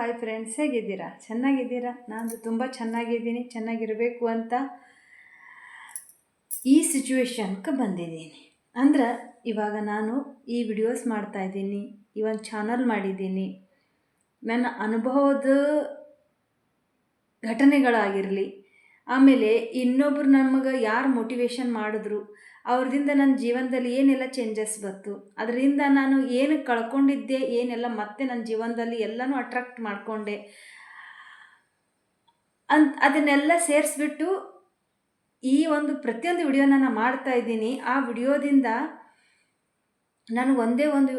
Hi friends ಹೇಗಿದ್ದೀರಾ? ಚೆನ್ನಾಗಿದ್ದೀರಾ? ನಾನು ತುಂಬ ಚೆನ್ನಾಗಿದ್ದೀನಿ, ಚೆನ್ನಾಗಿರಬೇಕು ಅಂತ ಈ ಸಿಚುವೇಶನ್ಗೆ ಬಂದಿದ್ದೀನಿ. ಅಂದ್ರೆ, ಇವಾಗ ನಾನು ಈ ವಿಡಿಯೋಸ್ ಮಾಡ್ತಾ ಇದ್ದೀನಿ, ಈ ಒಂದು ಚಾನಲ್ ಮಾಡಿದ್ದೀನಿ. ನನ್ನ ಅನುಭವದ ಘಟನೆಗಳಾಗಿರಲಿ, ಆಮೇಲೆ ಇನ್ನೊಬ್ರು ನಮಗೆ ಯಾರು ಮೋಟಿವೇಶನ್ ಮಾಡಿದ್ರು ಅವ್ರದಿಂದ ನನ್ನ ಜೀವನದಲ್ಲಿ ಏನೆಲ್ಲ ಚೇಂಜಸ್ ಬಂತು ಅದರಿಂದ ನಾನು ಏನು ಕಳ್ಕೊಂಡಿದ್ದೆ ಏನೆಲ್ಲ ಮತ್ತೆ ನನ್ನ ಜೀವನದಲ್ಲಿ ಎಲ್ಲನೂ ಅಟ್ರಾಕ್ಟ್ ಮಾಡಿಕೊಂಡೆ ಅಂತ ಅದನ್ನೆಲ್ಲ ಸೇರಿಸ್ಬಿಟ್ಟು ಈ ಒಂದು ಪ್ರತಿಯೊಂದು ವಿಡಿಯೋನ ನಾನು ಮಾಡ್ತಾ ಇದ್ದೀನಿ. ಆ ವಿಡಿಯೋದಿಂದ ನನಗೆ ಒಂದೇ ಒಂದು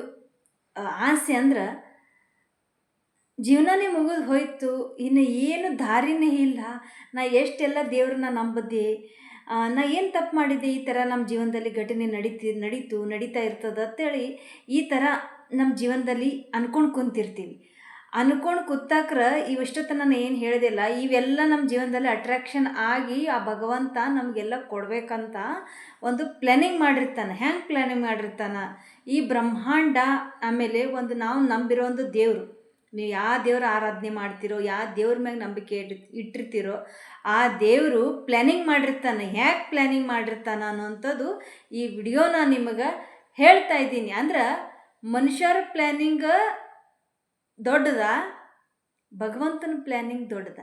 ಆಸೆ ಅಂದ್ರೆ ಜೀವನನೇ ಮುಗಿದು ಹೋಯಿತು ಇನ್ನು ಏನು ದಾರಿನೇ ಇಲ್ಲ ನಾ ಎಷ್ಟೆಲ್ಲ ದೇವ್ರನ್ನ ನಂಬದ್ದೆ ಆ, ನಾ ಏನು ತಪ್ಪು ಮಾಡಿದ್ದೆ? ಈ ಥರ ನಮ್ಮ ಜೀವನದಲ್ಲಿ ಘಟನೆ ನಡೀತಿ, ನಡೀತು, ನಡೀತಾ ಇರ್ತದ ಅಂತೇಳಿ ಈ ಥರ ನಮ್ಮ ಜೀವನದಲ್ಲಿ ಅಂದ್ಕೊಂಡು ಕುಂತಿರ್ತೀವಿ ಅನ್ಕೊಂಡು ಕೂತಾಕ್ರ ಇವೆಷ್ಟೊತ್ತ ನಾನು ಏನು ಹೇಳಿದೆಲ್ಲ ಇವೆಲ್ಲ ನಮ್ಮ ಜೀವನದಲ್ಲಿ ಅಟ್ರಾಕ್ಷನ್ ಆಗಿ ಆ ಭಗವಂತ ನಮಗೆಲ್ಲ ಕೊಡಬೇಕಂತ ಒಂದು ಪ್ಲ್ಯಾನಿಂಗ್ ಮಾಡಿರ್ತಾನೆ. ಹ್ಯಾಂಗೆ ಪ್ಲ್ಯಾನಿಂಗ್ ಮಾಡಿರ್ತಾನೆ? ಈ ಬ್ರಹ್ಮಾಂಡ ಆಮೇಲೆ ಒಂದು ನಾವು ನಂಬಿರೋ ಒಂದು ದೇವರು. ನೀವು ಯಾವ ದೇವ್ರ ಆರಾಧನೆ ಮಾಡ್ತಿರೋ ಯಾವ ದೇವ್ರ ಮ್ಯಾಗ ನಂಬಿಕೆ ಇಟ್ಟಿರ್ತೀರೋ ಆ ದೇವರು ಪ್ಲ್ಯಾನಿಂಗ್ ಮಾಡಿರ್ತಾನೆ. ಹ್ಯಾಕೆ ಪ್ಲ್ಯಾನಿಂಗ್ ಮಾಡಿರ್ತಾನೆ ಅನ್ನೋಂಥದ್ದು ಈ ವಿಡಿಯೋನ ನಿಮಗೆ ಹೇಳ್ತಾ ಇದ್ದೀನಿ. ಅಂದ್ರೆ ಮನುಷ್ಯರ ಪ್ಲ್ಯಾನಿಂಗ್ ದೊಡ್ಡದ, ಭಗವಂತನ ಪ್ಲ್ಯಾನಿಂಗ್ ದೊಡ್ಡದ.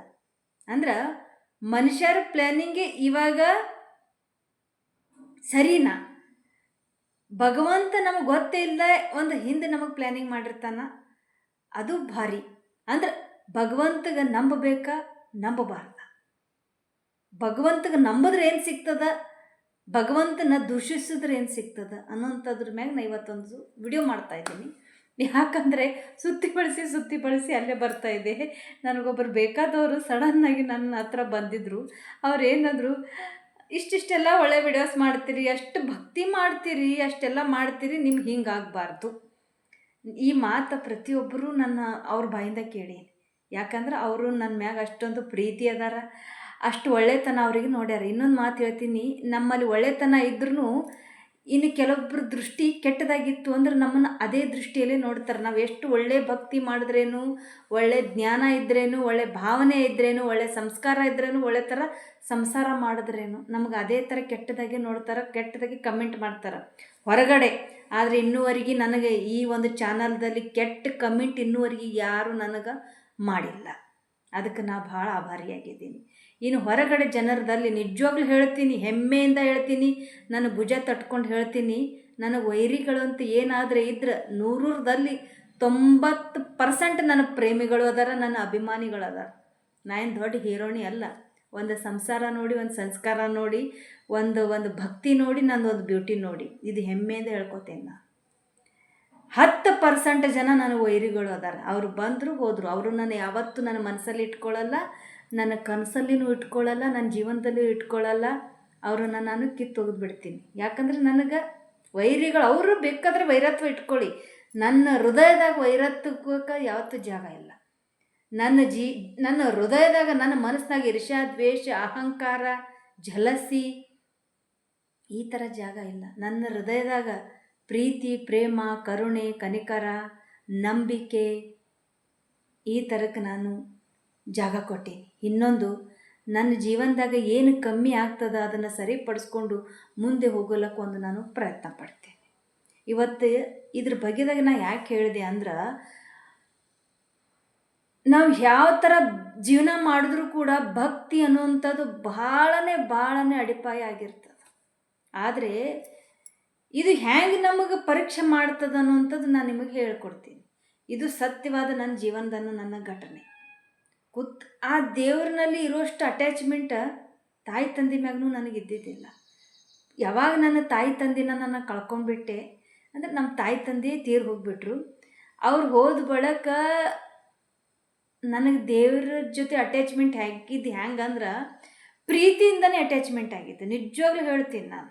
ಅಂದ್ರೆ ಮನುಷ್ಯರ ಪ್ಲ್ಯಾನಿಂಗ್ ಇವಾಗ ಸರಿನಾ? ಭಗವಂತ ನಮಗೆ ಗೊತ್ತೇ ಇಲ್ಲ, ಒಂದು ಹಿಂದೆ ನಮಗೆ ಪ್ಲ್ಯಾನಿಂಗ್ ಮಾಡಿರ್ತಾನ. ಅದು ಭಾರಿ. ಅಂದ್ರೆ ಭಗವಂತಗೆ ನಂಬಬೇಕಾ? ನಂಬಬಾರ್ದ. ಭಗವಂತಗೆ ನಂಬಿದ್ರೆ ಏನು ಸಿಗ್ತದ? ಭಗವಂತನ ದೂಷಿಸಿದ್ರೆ ಏನು ಸಿಗ್ತದ? ಅನ್ನೋಂಥದ್ರ ಮ್ಯಾಗ ನಾ ಇವತ್ತೊಂದು ವಿಡಿಯೋ ಮಾಡ್ತಾ ಇದ್ದೀನಿ. ಯಾಕಂದರೆ ಸುತ್ತಿ ಬಳಸಿ ಸುತ್ತಿ ಬಳಸಿ ಅಲ್ಲೇ ಬರ್ತಾ ಇದೆ. ನನಗೊಬ್ಬರು ಬೇಕಾದವರು ಸಡನ್ನಾಗಿ ನನ್ನ ಹತ್ರ ಬಂದಿದ್ದರು ಅವ್ರು ಏನಂದರು, ಇಷ್ಟಿಷ್ಟೆಲ್ಲ ಒಳ್ಳೆ ವಿಡಿಯೋಸ್ ಮಾಡ್ತೀರಿ, ಅಷ್ಟು ಭಕ್ತಿ ಮಾಡ್ತೀರಿ, ಅಷ್ಟೆಲ್ಲ ಮಾಡ್ತೀರಿ, ನಿಮ್ಗೆ ಹಿಂಗಾಗಬಾರ್ದು ಈ ಮಾತು ಪ್ರತಿಯೊಬ್ಬರೂ ನನ್ನ ಅವ್ರ ಬಾಯಿಂದ ಕೇಳಿ ಯಾಕಂದ್ರೆ ಅವರು ನನ್ನ ಮ್ಯಾಗ ಅಷ್ಟೊಂದು ಪ್ರೀತಿ ಅದಾರ. ಅಷ್ಟು ಒಳ್ಳೆತನ ಅವರಿಗೆ ನೋಡ್ಯಾರ. ಇನ್ನೊಂದು ಮಾತು ಹೇಳ್ತೀನಿ, ನಮ್ಮಲ್ಲಿ ಒಳ್ಳೆತನ ಇದ್ರೂ ಇನ್ನು ಕೆಲವೊಬ್ಬರ ದೃಷ್ಟಿ ಕೆಟ್ಟದಾಗಿತ್ತು ಅಂದ್ರೆ ನಮ್ಮನ್ನು ಅದೇ ದೃಷ್ಟಿಯಲ್ಲೇ ನೋಡ್ತಾರೆ. ನಾವು ಎಷ್ಟು ಒಳ್ಳೆ ಭಕ್ತಿ ಮಾಡಿದ್ರೇನು, ಒಳ್ಳೆ ಜ್ಞಾನ ಇದ್ರೇನು, ಒಳ್ಳೆ ಭಾವನೆ ಇದ್ರೇನು, ಒಳ್ಳೆ ಸಂಸ್ಕಾರ ಇದ್ರೇನು, ಒಳ್ಳೆ ಥರ ಸಂಸಾರ ಮಾಡಿದ್ರೇನು, ನಮ್ಗೆ ಅದೇ ಥರ ಕೆಟ್ಟದಾಗೆ ನೋಡ್ತಾರೆ, ಕೆಟ್ಟದಾಗೆ ಕಮೆಂಟ್ ಮಾಡ್ತಾರೆ. ಹೊರಗಡೆ, ಆದರೆ ಇನ್ನೂವರೆಗೆ ನನಗೆ ಈ ಒಂದು ಚಾನಲ್ದಲ್ಲಿ ಕೆಟ್ಟ ಕಮೆಂಟ್ ಇನ್ನೂವರೆಗೆ ಯಾರು ನನಗೆ ಮಾಡಿಲ್ಲ. ಅದಕ್ಕೆ ನಾ ಭಾಳ ಆಭಾರಿಯಾಗಿದ್ದೀನಿ. ಇನ್ನು ಹೊರಗಡೆ ಜನರದಲ್ಲಿ ನಿಜವಾಗ್ಲೂ ಹೇಳ್ತೀನಿ, ಹೆಮ್ಮೆಯಿಂದ ಹೇಳ್ತೀನಿ, ನನ್ನ ಭುಜ ತಟ್ಕೊಂಡು ಹೇಳ್ತೀನಿ ನನಗೆ ವೈರಿಗಳು ಅಂತ ಏನಾದರೆ ಇದ್ರೆ ನೂರರದಲ್ಲಿ ತೊಂಬತ್ತು ಪರ್ಸೆಂಟ್ ನನ್ನ ಪ್ರೇಮಿಗಳು ಅದಾರ, ನನ್ನ ಅಭಿಮಾನಿಗಳು ಅದಾರ. ಏನು ದೊಡ್ಡ ಹೀರೋಣಿ ಅಲ್ಲ. ಒಂದು ಸಂಸಾರ ನೋಡಿ, ಒಂದು ಸಂಸ್ಕಾರ ನೋಡಿ, ಒಂದು ಒಂದು ಭಕ್ತಿ ನೋಡಿ ಒಂದು ಬ್ಯೂಟಿ ನೋಡಿ. ಇದು ಹೆಮ್ಮೆಯಿಂದ ಹೇಳ್ಕೊತೇನೆ ನಾನು ಹತ್ತು ಪರ್ಸೆಂಟ್ ಜನ ನನ್ನ ವೈರಿಗಳು ಅದಾರ. ಅವ್ರು ಬಂದರು ಹೋದರು. ಅವರು ನಾನು ಯಾವತ್ತೂ ನನ್ನ ಮನಸ್ಸಲ್ಲಿ ಇಟ್ಕೊಳ್ಳಲ್ಲ. ನನ್ನ ಕನಸಲ್ಲಿನೂ ಇಟ್ಕೊಳ್ಳಲ್ಲ, ನನ್ನ ಜೀವನದಲ್ಲೂ ಇಟ್ಕೊಳ್ಳಲ್ಲ. ಅವ್ರನ್ನ ನಾನು ಕಿತ್ತೊಗೆದು ಬಿಡ್ತೀನಿ. ಯಾಕಂದ್ರೆ ನನಗೆ ವೈರಿಗಳು, ಅವರು ಬೇಕಾದ್ರೆ ವೈರತ್ವ ಇಟ್ಕೊಳ್ಳಿ. ನನ್ನ ಹೃದಯದಾಗ ವೈರತ್ವಕ್ಕೆ ಯಾವತ್ತೂ ಜಾಗ ಇಲ್ಲ. ನನ್ನ ಜೀ, ನನ್ನ ಹೃದಯದಾಗ, ನನ್ನ ಮನಸ್ಸಿನಾಗ ಇರ್ಷಾ ದ್ವೇಷ, ಅಹಂಕಾರ, ಜಲಸಿ ಈ ಥರ ಜಾಗ ಇಲ್ಲ. ನನ್ನ ಹೃದಯದಾಗ ಪ್ರೀತಿ, ಪ್ರೇಮ, ಕರುಣೆ, ಕನಿಕರ, ನಂಬಿಕೆ ಈ ಥರಕ್ಕೆ ನಾನು ಜಾಗ ಕೊಟ್ಟೀನಿ ಇನ್ನೊಂದು, ನನ್ನ ಜೀವನದಾಗ ಏನು ಕಮ್ಮಿ ಆಗ್ತದ ಅದನ್ನು ಸರಿಪಡಿಸ್ಕೊಂಡು ಮುಂದೆ ಹೋಗಲಕ್ಕೆ ಒಂದು ನಾನು ಪ್ರಯತ್ನ ಪಡ್ತೇನೆ ಇವತ್ತು ಇದ್ರ ಬಗ್ಗೆದಾಗ ನಾ ಯಾಕೆ ಹೇಳಿದೆ ಅಂದ್ರೆ, ನಾವು ಯಾವ ಥರ ಜೀವನ ಮಾಡಿದ್ರೂ ಕೂಡ ಭಕ್ತಿ ಅನ್ನುವಂಥದ್ದು ಭಾಳನೇ ಭಾಳನೇ ಅಡಿಪಾಯ ಆಗಿರ್ತದೆ. ಆದರೆ, ಇದು ಹ್ಯಾಂಗೆ ನಮಗೆ ಪರೀಕ್ಷೆ ಮಾಡ್ತದೆ ಅನ್ನುವಂಥದ್ದು ನಾನು ನಿಮಗೆ ಹೇಳ್ಕೊಡ್ತೀನಿ. ಇದು ಸತ್ಯವಾದ ನನ್ನ ಜೀವನದ ನನ್ನ ಘಟನೆ. ಕುತ್ ಆ ದೇವ್ರನಲ್ಲಿ ಇರೋಷ್ಟು ಅಟ್ಯಾಚ್ಮೆಂಟ್ ತಾಯಿ ತಂದೆ ಮ್ಯಾಗೂ ನನಗೆ ಇದ್ದಿದ್ದಿಲ್ಲ. ಯಾವಾಗ ನನ್ನ ತಾಯಿ ತಂದಿನ ನಾನು ಕಳ್ಕೊಂಡ್ಬಿಟ್ಟೆ, ಅಂದರೆ ನಮ್ಮ ತಾಯಿ ತಂದೆ ತೀರ್ ಹೋಗ್ಬಿಟ್ರು. ಅವ್ರು ಹೋದ ಬಳಕ ನನಗೆ ದೇವ್ರ ಜೊತೆ ಅಟ್ಯಾಚ್ಮೆಂಟ್ ಆಗಿದ್ದು ಹೆಂಗಂದ್ರೆ ಪ್ರೀತಿಯಿಂದನೇ ಅಟ್ಯಾಚ್ಮೆಂಟ್ ಆಗಿತ್ತು. ನಿಜವಾಗ್ಲೂ ಹೇಳ್ತೀನಿ ನಾನು.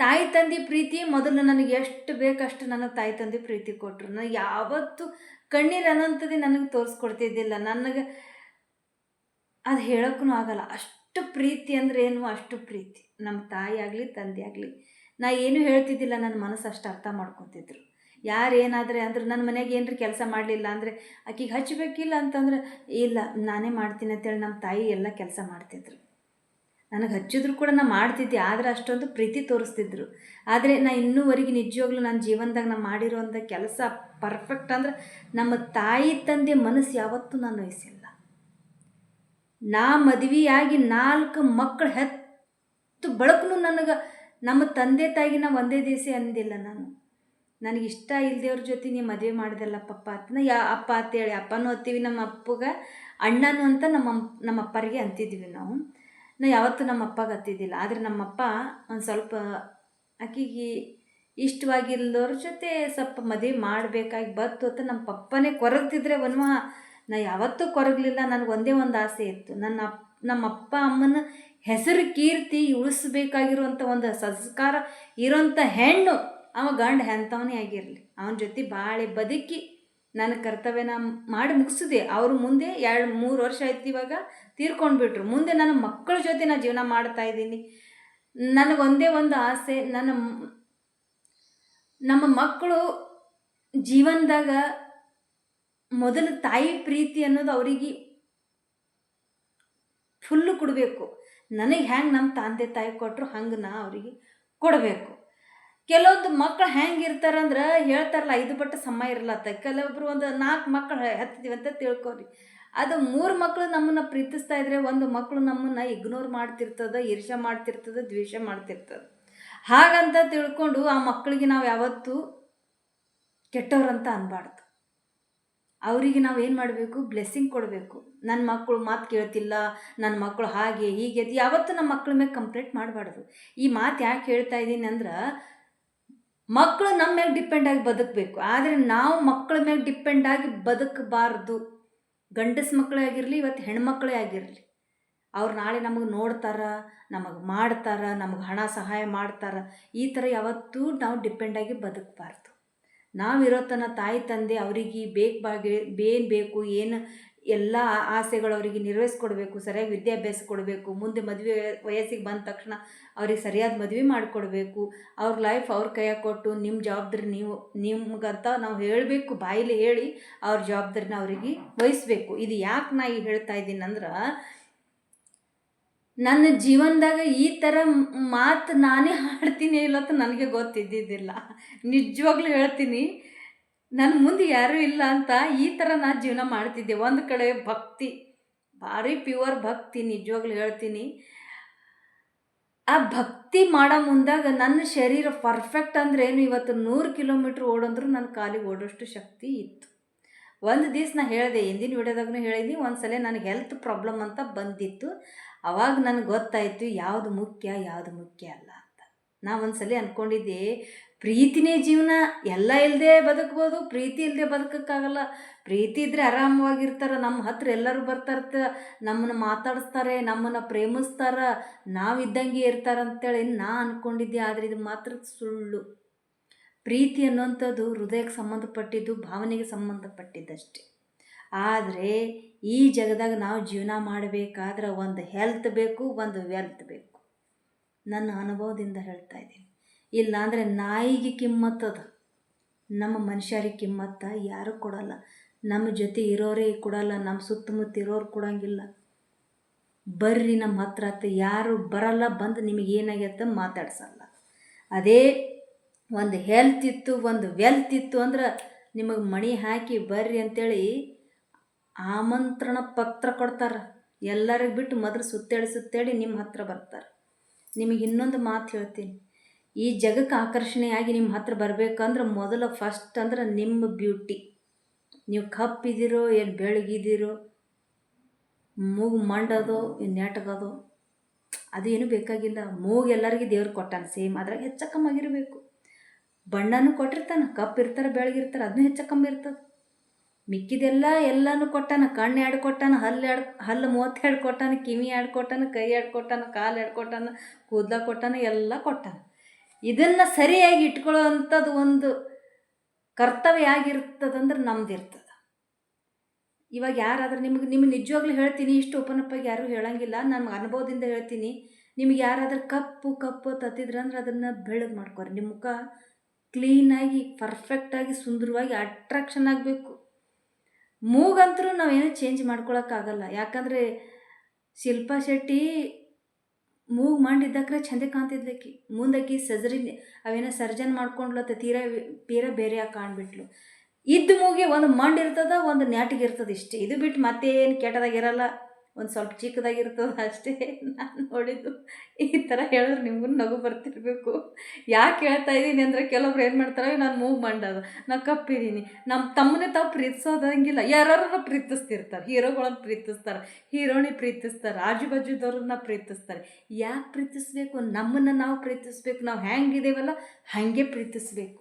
ತಾಯಿ ತಂದೆ ಪ್ರೀತಿ ಮೊದಲು ನನಗೆ ಎಷ್ಟು ಬೇಕಷ್ಟು ನನ್ನ ತಾಯಿ ತಂದೆ ಪ್ರೀತಿ ಕೊಟ್ಟರು ನಾನು ಯಾವತ್ತೂ ಕಣ್ಣೀರು ಅನ್ನೋಂಥದ್ದು ನನಗೆ ತೋರಿಸ್ಕೊಡ್ತಿದ್ದಿಲ್ಲ. ನನಗೆ ಅದು ಹೇಳೋಕ್ಕೂ ಆಗಲ್ಲ. ಅಷ್ಟು ಪ್ರೀತಿ ಅಂದರೆ ಏನು? ಅಷ್ಟು ಪ್ರೀತಿ. ನಮ್ಮ ತಾಯಿ ಆಗಲಿ, ತಂದೆ ಆಗಲಿ. ನಾ ಏನೂ ಹೇಳ್ತಿದ್ದಿಲ್ಲ. ನನ್ನ ಮನಸ್ಸು ಅಷ್ಟು ಅರ್ಥ ಮಾಡ್ಕೊತಿದ್ರು. ಯಾರು ಏನಾದರೆ ಅಂದ್ರೆ ನನ್ನ ಮನೆಗೆ ಏನರ ಕೆಲಸ ಮಾಡಲಿಲ್ಲ ಅಂದರೆ ಆಕಿಗೆ ಹಚ್ಚಬೇಕಿಲ್ಲ ಅಂತಂದ್ರೆ, ಇಲ್ಲ, ನಾನೇ ಮಾಡ್ತೀನಿ ಅಂತೇಳಿ ನಮ್ಮ ತಾಯಿ ಎಲ್ಲ ಕೆಲಸ ಮಾಡ್ತಿದ್ರು. ನನಗೆ ಹಚ್ಚಿದ್ರು ಕೂಡ ನಾನು ಮಾಡ್ತಿದ್ದೆ, ಆದರೆ ಅಷ್ಟೊಂದು ಪ್ರೀತಿ ತೋರಿಸ್ತಿದ್ರು. ಆದರೆ ನಾ ಇನ್ನೂವರೆಗೆ ನಿಜವಾಗ್ಲೂ ನನ್ನ ಜೀವನದಾಗ ನಾನು ಮಾಡಿರೋಂಥ ಕೆಲಸ ಪರ್ಫೆಕ್ಟ್ ಅಂದ್ರೆ ನಮ್ಮ ತಾಯಿ ತಂದೆ ಮನಸ್ಸು ಯಾವತ್ತೂ ನಾನು ವಹಿಸಿಲ್ಲ ನಾ ಮದುವೆಯಾಗಿ ನಾಲ್ಕು ಮಕ್ಕಳು ಹೆತ್ತು ಬಳಕನು ನನಗೆ ನಮ್ಮ ತಂದೆ ತಾಯಿನ ಒಂದೇ ದಿವಸ ಅಂದಿಲ್ಲ ನಾನು. ನನಗೆ ಇಷ್ಟ ಇಲ್ದೇವ್ರ ಜೊತೆ ನೀವು ಮದುವೆ ಮಾಡಿದಲ್ಲ ಪಪ್ಪ ಅಂತ ಯಾ ಅಪ್ಪ ಅಂತೇಳಿ ಅಪ್ಪನೂ ಅತ್ತೀವಿ ನಮ್ಮ ಅಪ್ಪಗೆ, ಅಣ್ಣನೂ ಅಂತ ನಮ್ಮ ನಮ್ಮ ಅಪ್ಪರಿಗೆ ಅಂತಿದ್ವಿ ನಾವು. ನಾ ಯಾವತ್ತೂ ನಮ್ಮ ಅಪ್ಪಗೆ ಹತ್ತಿದ್ದಿಲ್ಲ ಆದರೆ ನಮ್ಮಪ್ಪ ಒಂದು ಸ್ವಲ್ಪ ಆಕಿಗೆ ಇಷ್ಟವಾಗಿಲ್ಲದವ್ರ ಜೊತೆ ಸ್ವಲ್ಪ ಮದುವೆ ಮಾಡಬೇಕಾಗಿ ಬತ್ತು ಅಂತ ನಮ್ಮ ಪಪ್ಪನೇ ಕೊರಗ್ತಿದ್ರೆ ಒನ್ವ ನಾ ಯಾವತ್ತೂ ಕೊರಗಲಿಲ್ಲ. ನನಗೆ ಒಂದೇ ಒಂದು ಆಸೆ ಇತ್ತು. ನನ್ನ ಅಪ್, ನಮ್ಮ ಅಪ್ಪ ಅಮ್ಮನ ಹೆಸರು ಕೀರ್ತಿ ಉಳಿಸ್ಬೇಕಾಗಿರುವಂಥ ಒಂದು ಸಂಸ್ಕಾರ ಇರೋಂಥ ಹೆಣ್ಣು ಅವ ಗಂಡ ಎಂಥವನೇ ಆಗಿರಲಿ. ಅವನ ಜೊತೆ ಬಾಳೆ ಬದುಕಿ ನನ್ನ ಕರ್ತವ್ಯನ ಮಾಡಿ ಮುಗಿಸಿದೆ. ಅವರು ಮುಂದೆ ಎರಡು ಮೂರು ವರ್ಷ ಆಯ್ತು ಇವಾಗ ತೀರ್ಕೊಂಡ್ಬಿಟ್ರು. ಮುಂದೆ ನನ್ನ ಮಕ್ಕಳ ಜೊತೆ ನಾನು ಜೀವನ ಮಾಡ್ತಾ ಇದ್ದೀನಿ. ನನಗೊಂದೇ ಒಂದು ಆಸೆ, ನನ್ನ ನಮ್ಮ ಮಕ್ಕಳು ಜೀವನದಾಗ ಮೊದಲು ತಾಯಿ ಪ್ರೀತಿ ಅನ್ನೋದು ಅವರಿಗೆ ಫುಲ್ಲು ಕೊಡಬೇಕು. ನನಗೆ ಹ್ಯಾಂಗೆ ನಮ್ಮ ತಂದೆ ತಾಯಿ ಕೊಟ್ಟರು ಹಂಗೆ ನಾ ಅವರಿಗೆ ಕೊಡಬೇಕು. ಕೆಲವೊಂದು ಮಕ್ಳು ಹೆಂಗೆ ಇರ್ತಾರಂದ್ರೆ ಹೇಳ್ತಾರಲ್ಲ, ಐದು ಬಟ್ಟ ಸಮ ಇರಲತ್ತ ಕೆಲವೊಬ್ರು ಒಂದು ನಾಲ್ಕು ಮಕ್ಕಳು ಹತ್ತಿದೀವಿ ಅಂತ ತಿಳ್ಕೊರಿ. ಅದು ಮೂರು ಮಕ್ಕಳು ನಮ್ಮನ್ನು ಪ್ರೀತಿಸ್ತಾ ಇದ್ರೆ ಒಂದು ಮಕ್ಕಳು ನಮ್ಮನ್ನು ಇಗ್ನೋರ್ ಮಾಡ್ತಿರ್ತದ ಈರ್ಷೆ ಮಾಡ್ತಿರ್ತದ, ದ್ವೇಷ ಮಾಡ್ತಿರ್ತದ. ಹಾಗಂತ ತಿಳ್ಕೊಂಡು ಆ ಮಕ್ಕಳಿಗೆ ನಾವು ಯಾವತ್ತೂ ಕೆಟ್ಟವ್ರಂತ ಅನ್ಬಾರ್ದು. ಅವರಿಗೆ ನಾವು ಏನು ಮಾಡಬೇಕು? ಬ್ಲೆಸ್ಸಿಂಗ್ ಕೊಡಬೇಕು. ನನ್ನ ಮಕ್ಕಳು ಮಾತು ಕೇಳ್ತಿಲ್ಲ ನನ್ನ ಮಕ್ಕಳು ಹಾಗೆ ಹೀಗೆ ಯಾವತ್ತೂ ನಮ್ಮ ಮಕ್ಕಳ ಮೇಲೆ ಕಂಪ್ಲೇಂಟ್ ಮಾಡಬಾರ್ದು. ಈ ಮಾತು ಯಾಕೆ ಹೇಳ್ತಾ ಇದ್ದೀನಿ ಅಂದ್ರೆ ಮಕ್ಕಳು ನಮ್ಮ ಮೇಲೆ ಡಿಪೆಂಡ್ ಆಗಿ ಬದುಕಬೇಕು. ಆದರೆ ನಾವು ಮಕ್ಕಳ ಮೇಲೆ ಡಿಪೆಂಡ್ ಆಗಿ ಬದುಕಬಾರ್ದು. ಗಂಡಸ ಮಕ್ಕಳೇ ಆಗಿರಲಿ ಇವತ್ತು ಹೆಣ್ಮಕ್ಳೇ ಆಗಿರಲಿ. ಅವ್ರು ನಾಳೆ ನಮಗೆ ನೋಡ್ತಾರ, ನಮಗೆ ಮಾಡ್ತಾರ, ನಮಗೆ ಹಣ ಸಹಾಯ ಮಾಡ್ತಾರ. ಈ ಥರ ಯಾವತ್ತೂ ನಾವು ಡಿಪೆಂಡ್ ಆಗಿ ಬದುಕಬಾರ್ದು. ನಾವಿರೋ ತನ ತಾಯಿ, ತಂದೆ, ಅವರಿಗೆ ಬೇಕು ಬಾಗಿ, ಬೇನು ಬೇಕು, ಏನು ಎಲ್ಲ ಆಸೆಗಳು ಅವರಿಗೆ ನಿರ್ವಹಿಸ್ಕೊಡ್ಬೇಕು ಸರಿಯಾಗಿ ವಿದ್ಯಾಭ್ಯಾಸ ಕೊಡಬೇಕು, ಮುಂದೆ ಮದುವೆ ವಯಸ್ಸಿಗೆ ಬಂದ ತಕ್ಷಣ ಅವ್ರಿಗೆ ಸರಿಯಾದ ಮದುವೆ ಮಾಡಿಕೊಡ್ಬೇಕು, ಅವ್ರ ಲೈಫ್ ಅವ್ರ ಕೈಯಾಗ ಕೊಟ್ಟು ನಿಮ್ಮ ಜವಾಬ್ದಾರಿ ನೀವು, ನಿಮ್ಗಂತ ನಾವು ಹೇಳಬೇಕು, ಬಾಯಲ್ಲಿ ಹೇಳಿ ಅವ್ರ ಜವಾಬ್ದಾರಿನ ಅವರಿಗೆ ವಹಿಸ್ಬೇಕು. ಇದು ಯಾಕೆ ನಾ ಈಗ ಹೇಳ್ತಾ ಇದ್ದೀನಿ ಅಂದ್ರೆ, ನನ್ನ ಜೀವನದಾಗ ಈ ಥರ ಮಾತು ನಾನೇ ಹಾಡ್ತೀನಿ ಅಂತ ನನಗೆ ಗೊತ್ತಿದ್ದಿದ್ದಿಲ್ಲ. ನಿಜವಾಗ್ಲೂ ಹೇಳ್ತೀನಿ ನನ್ನ ಮುಂದೆ ಯಾರೂ ಇಲ್ಲ ಅಂತ ಈ ಥರ ನಾನು ಜೀವನ ಮಾಡ್ತಿದ್ದೆ. ಒಂದು ಕಡೆ ಭಕ್ತಿ, ಭಾರಿ ಪ್ಯೂರ್ ಭಕ್ತಿ ನಿಜವಾಗ್ಲೂ ಹೇಳ್ತೀನಿ. ಆ ಭಕ್ತಿ ಮಾಡೋ ಮುಂದಾಗ ನನ್ನ ಶರೀರ ಪರ್ಫೆಕ್ಟ್ ಅಂದ್ರೆ ಏನು? ಇವತ್ತು ನೂರು ಕಿಲೋಮೀಟ್ರ್ ಓಡಂದ್ರೂ ನನ್ನ ಕಾಲಿಗೆ ಓಡೋಷ್ಟು ಶಕ್ತಿ ಇತ್ತು. ಒಂದು ದಿವ್ಸ ನಾ ಹೇಳಿದೆ, ಹಿಂದಿನ ವಿಡಿಯೋದಾಗೂ ಹೇಳಿದ್ದೀನಿ ಒಂದು ಸಲ ನನಗೆ ಹೆಲ್ತ್ ಪ್ರಾಬ್ಲಮ್ ಅಂತ ಬಂದಿತ್ತು. ಅವಾಗ ನನಗೆ ಗೊತ್ತಾಯಿತು, ಯಾವುದು ಮುಖ್ಯ ಯಾವುದು ಮುಖ್ಯ ಅಲ್ಲ ಅಂತ. ನಾ ಒಂದು ಸಲ ಅಂದ್ಕೊಂಡಿದ್ದೆ ಪ್ರೀತಿನೇ ಜೀವನ, ಎಲ್ಲ ಇಲ್ಲದೆ ಬದುಕ್ಬೋದು, ಪ್ರೀತಿ ಇಲ್ಲದೆ ಬದುಕೋಕ್ಕಾಗಲ್ಲ. ಪ್ರೀತಿ ಇದ್ದರೆ ಆರಾಮವಾಗಿರ್ತಾರೆ ನಮ್ಮ ಹತ್ರ ಎಲ್ಲರೂ ಬರ್ತಾರತ್ತ ನಮ್ಮನ್ನು ಮಾತಾಡಿಸ್ತಾರೆ, ನಮ್ಮನ್ನು ಪ್ರೇಮಿಸ್ತಾರ, ನಾವಿದ್ದಂಗೆ ಇರ್ತಾರೆ ಅಂತೇಳಿ ನಾ ಅಂದ್ಕೊಂಡಿದ್ದೆ ಆದರೆ ಇದು ಮಾತ್ರ ಸುಳ್ಳು. ಪ್ರೀತಿ ಅನ್ನುವಂಥದ್ದು ಹೃದಯಕ್ಕೆ ಸಂಬಂಧಪಟ್ಟಿದ್ದು, ಭಾವನೆಗೆ ಸಂಬಂಧಪಟ್ಟಿದ್ದಷ್ಟೇ. ಆದರೆ ಈ ಜಗದಾಗ ನಾವು ಜೀವನ ಮಾಡಬೇಕಾದ್ರೆ ಒಂದು ಹೆಲ್ತ್ ಬೇಕು, ಒಂದು ವೆಲ್ತ್ ಬೇಕು. ನನ್ನ ಅನುಭವದಿಂದ ಹೇಳ್ತಾ ಇದ್ದೀನಿ. ಇಲ್ಲಾಂದರೆ ನಾಯಿಗೆ ಕಿಮ್ಮತ್ತದ ನಮ್ಮ ಮನುಷ್ಯರಿಗೆ ಕಿಮ್ಮತ್ತ ಯಾರೂ ಕೊಡಲ್ಲ. ನಮ್ಮ ಜೊತೆ ಇರೋರೇ ಕೊಡಲ್ಲ, ನಮ್ಮ ಸುತ್ತಮುತ್ತ ಇರೋರು ಕೊಡೋಂಗಿಲ್ಲ. ಬರ್ರಿ ನಮ್ಮ ಹತ್ರ ಅತ್ತ, ಯಾರು ಬರಲ್ಲ, ಬಂದು ನಿಮಗೆ ಏನಾಗೈತೆ ಮಾತಾಡ್ಸಲ್ಲ. ಅದೇ ಒಂದು ಹೆಲ್ತ್ ಇತ್ತು, ಒಂದು ವೆಲ್ತ್ ಇತ್ತು ಅಂದ್ರೆ ನಿಮಗೆ ಮಣಿ ಹಾಕಿ ಬರ್ರಿ ಅಂತೇಳಿ ಆಮಂತ್ರಣ ಪತ್ರ ಕೊಡ್ತಾರೆ. ಎಲ್ಲರಿಗೆ ಬಿಟ್ಟು ಮೊದಲು ಸುತ್ತೇಳಿ ಸುತ್ತೇಳಿ ನಿಮ್ಮ ಹತ್ರ ಬರ್ತಾರೆ. ನಿಮಗೆ ಇನ್ನೊಂದು ಮಾತು ಹೇಳ್ತೀನಿ. ಈ ಜಗಕ್ಕೆ ಆಕರ್ಷಣೆಯಾಗಿ ನಿಮ್ಮ ಹತ್ರ ಬರಬೇಕಂದ್ರೆ ಮೊದಲು ಫಸ್ಟ್ ಅಂದ್ರೆ ನಿಮ್ಮ ಬ್ಯೂಟಿ ನೀವು ಕಪ್ಪಿದ್ದೀರೋ, ಏನು ಬೆಳಗಿದ್ದೀರೋ ಮೂಗು ಮಂಡೋದು ನೆಟ್ಗೋದು ಅದೇನು ಬೇಕಾಗಿಲ್ಲ. ಮೂಗು ಎಲ್ಲರಿಗೂ ದೇವ್ರು ಕೊಟ್ಟಾನ ಸೇಮ್ ಅದ್ರಾಗ ಹೆಚ್ಚ ಕಮ್ಮಿ ಆಗಿರಬೇಕು. ಬಣ್ಣನೂ ಕೊಟ್ಟಿರ್ತಾನೆ, ಕಪ್ಪು ಇರ್ತಾರೆ ಬೆಳಗಿರ್ತಾರೆ ಅದನ್ನೂ ಹೆಚ್ಚು ಕಮ್ಮಿ ಇರ್ತದೆ. ಮಿಕ್ಕಿದೆಲ್ಲ ಎಲ್ಲನೂ ಕೊಟ್ಟಾನ, ಕಣ್ಣು ಎರಡು ಕೊಟ್ಟಾನ, ಹಲ್ಲು ಎರಡು, ಹಲ್ಲು ಮೂವತ್ತೆರಡು ಕೊಟ್ಟಾನ, ಕಿವಿ ಎರಡು ಕೊಟ್ಟಾನ, ಕೈ ಎರಡು ಕೊಟ್ಟಾನ, ಕಾಲು ಎರಡು ಕೊಟ್ಟಾನ, ಕೂದಲ ಕೊಟ್ಟಾನ, ಎಲ್ಲ ಕೊಟ್ಟಾನ. ಇದನ್ನು ಸರಿಯಾಗಿ ಇಟ್ಕೊಳ್ಳೋ ಅಂಥದ್ದು ಒಂದು ಕರ್ತವ್ಯ ಆಗಿರ್ತದಂದ್ರೆ ನಮ್ದು ಇರ್ತದೆ ಇವಾಗ ಯಾರಾದ್ರೂ ನಿಮ್ಗೆ ನಿಮ್ಗೆ ನಿಜವಾಗ್ಲೂ ಹೇಳ್ತೀನಿ, ಇಷ್ಟು ಓಪನ್ ಅಪ್ ಆಗಿ ಯಾರೂ ಹೇಳಂಗಿಲ್ಲ. ನಮ್ಗೆ ಅನುಭವದಿಂದ ಹೇಳ್ತೀನಿ. ನಿಮ್ಗೆ ಯಾರಾದ್ರೂ ಕಪ್ಪು ಕಪ್ಪು ತತ್ತಿದ್ರೆ ಅಂದ್ರೆ ಅದನ್ನು ಬೆಳಗ್ಗೆ ಮಾಡ್ಕೊರಿ. ನಿಮ್ಮ ಮುಖ ಕ್ಲೀನಾಗಿ ಪರ್ಫೆಕ್ಟಾಗಿ ಸುಂದರವಾಗಿ ಅಟ್ರಾಕ್ಷನ್ ಆಗಬೇಕು. ಮೂಗಂತರೂ ನಾವೇನು ಚೇಂಜ್ ಮಾಡ್ಕೊಳಕ್ಕಾಗಲ್ಲ. ಯಾಕಂದರೆ ಶಿಲ್ಪಾ ಶೆಟ್ಟಿ ಮೂಗು ಮಾಡಿದ್ದಕ್ರೆ ಚಂದ ಕಾಣ್ತಿದ್ಲಕ್ಕಿ ಮುಂದಕ್ಕಿ ಸರ್ಜರಿ ಅವೇನೋ ಸರ್ಜನ್ ಮಾಡ್ಕೊಂಡ್ಲತ್ತ ತೀರ ತೀರಾ ಬೇರೆ ಕಾಣ್ಬಿಟ್ಲು. ಇದ್ದ ಮೂಗೆ ಒಂದು ಮಂಡ್ ಒಂದು ನ್ಯಾಟಿಗೆ ಇರ್ತದೆ ಇಷ್ಟೇ. ಇದು ಬಿಟ್ಟು ಮತ್ತೇನು ಕೆಟ್ಟದಾಗಿರಲ್ಲ ಒಂದು ಸ್ವಲ್ಪ ಚಿಕ್ಕದಾಗಿರ್ತದೆ ಅಷ್ಟೇ. ನಾನು ನೋಡಿದ್ದು ಈ ಥರ ಹೇಳಿದ್ರೆ ನಿಮಗೂ ನಗು ಬರ್ತಿರ್ಬೇಕು. ಯಾಕೆ ಹೇಳ್ತಾ ಇದ್ದೀನಿ ಅಂದರೆ ಕೆಲವೊಬ್ರು ಏನು ಮಾಡ್ತಾರೆ ನಾನು ಮೂವ್ ಮಾಡೋದು. ನಾನು ಕಪ್ಪಿದ್ದೀನಿ ನಮ್ಮ ತಮ್ಮನೇ ತಾವು ಪ್ರೀತಿಸೋದಂಗಿಲ್ಲ. ಯಾರನ್ನ ಪ್ರೀತಿಸ್ತಿರ್ತಾರೆ. ಹೀರೋಗಳನ್ನ ಪ್ರೀತಿಸ್ತಾರೆ. ಹೀರೋಣಿ ಪ್ರೀತಿಸ್ತಾರೆ. ಆಜು ಬಾಜುದವ್ರನ್ನ ಪ್ರೀತಿಸ್ತಾರೆ. ಯಾಕೆ ಪ್ರೀತಿಸ್ಬೇಕು? ನಮ್ಮನ್ನು ನಾವು ಪ್ರೀತಿಸ್ಬೇಕು. ನಾವು ಹೆಂಗಿದ್ದೇವಲ್ಲ ಹಾಗೆ ಪ್ರೀತಿಸ್ಬೇಕು.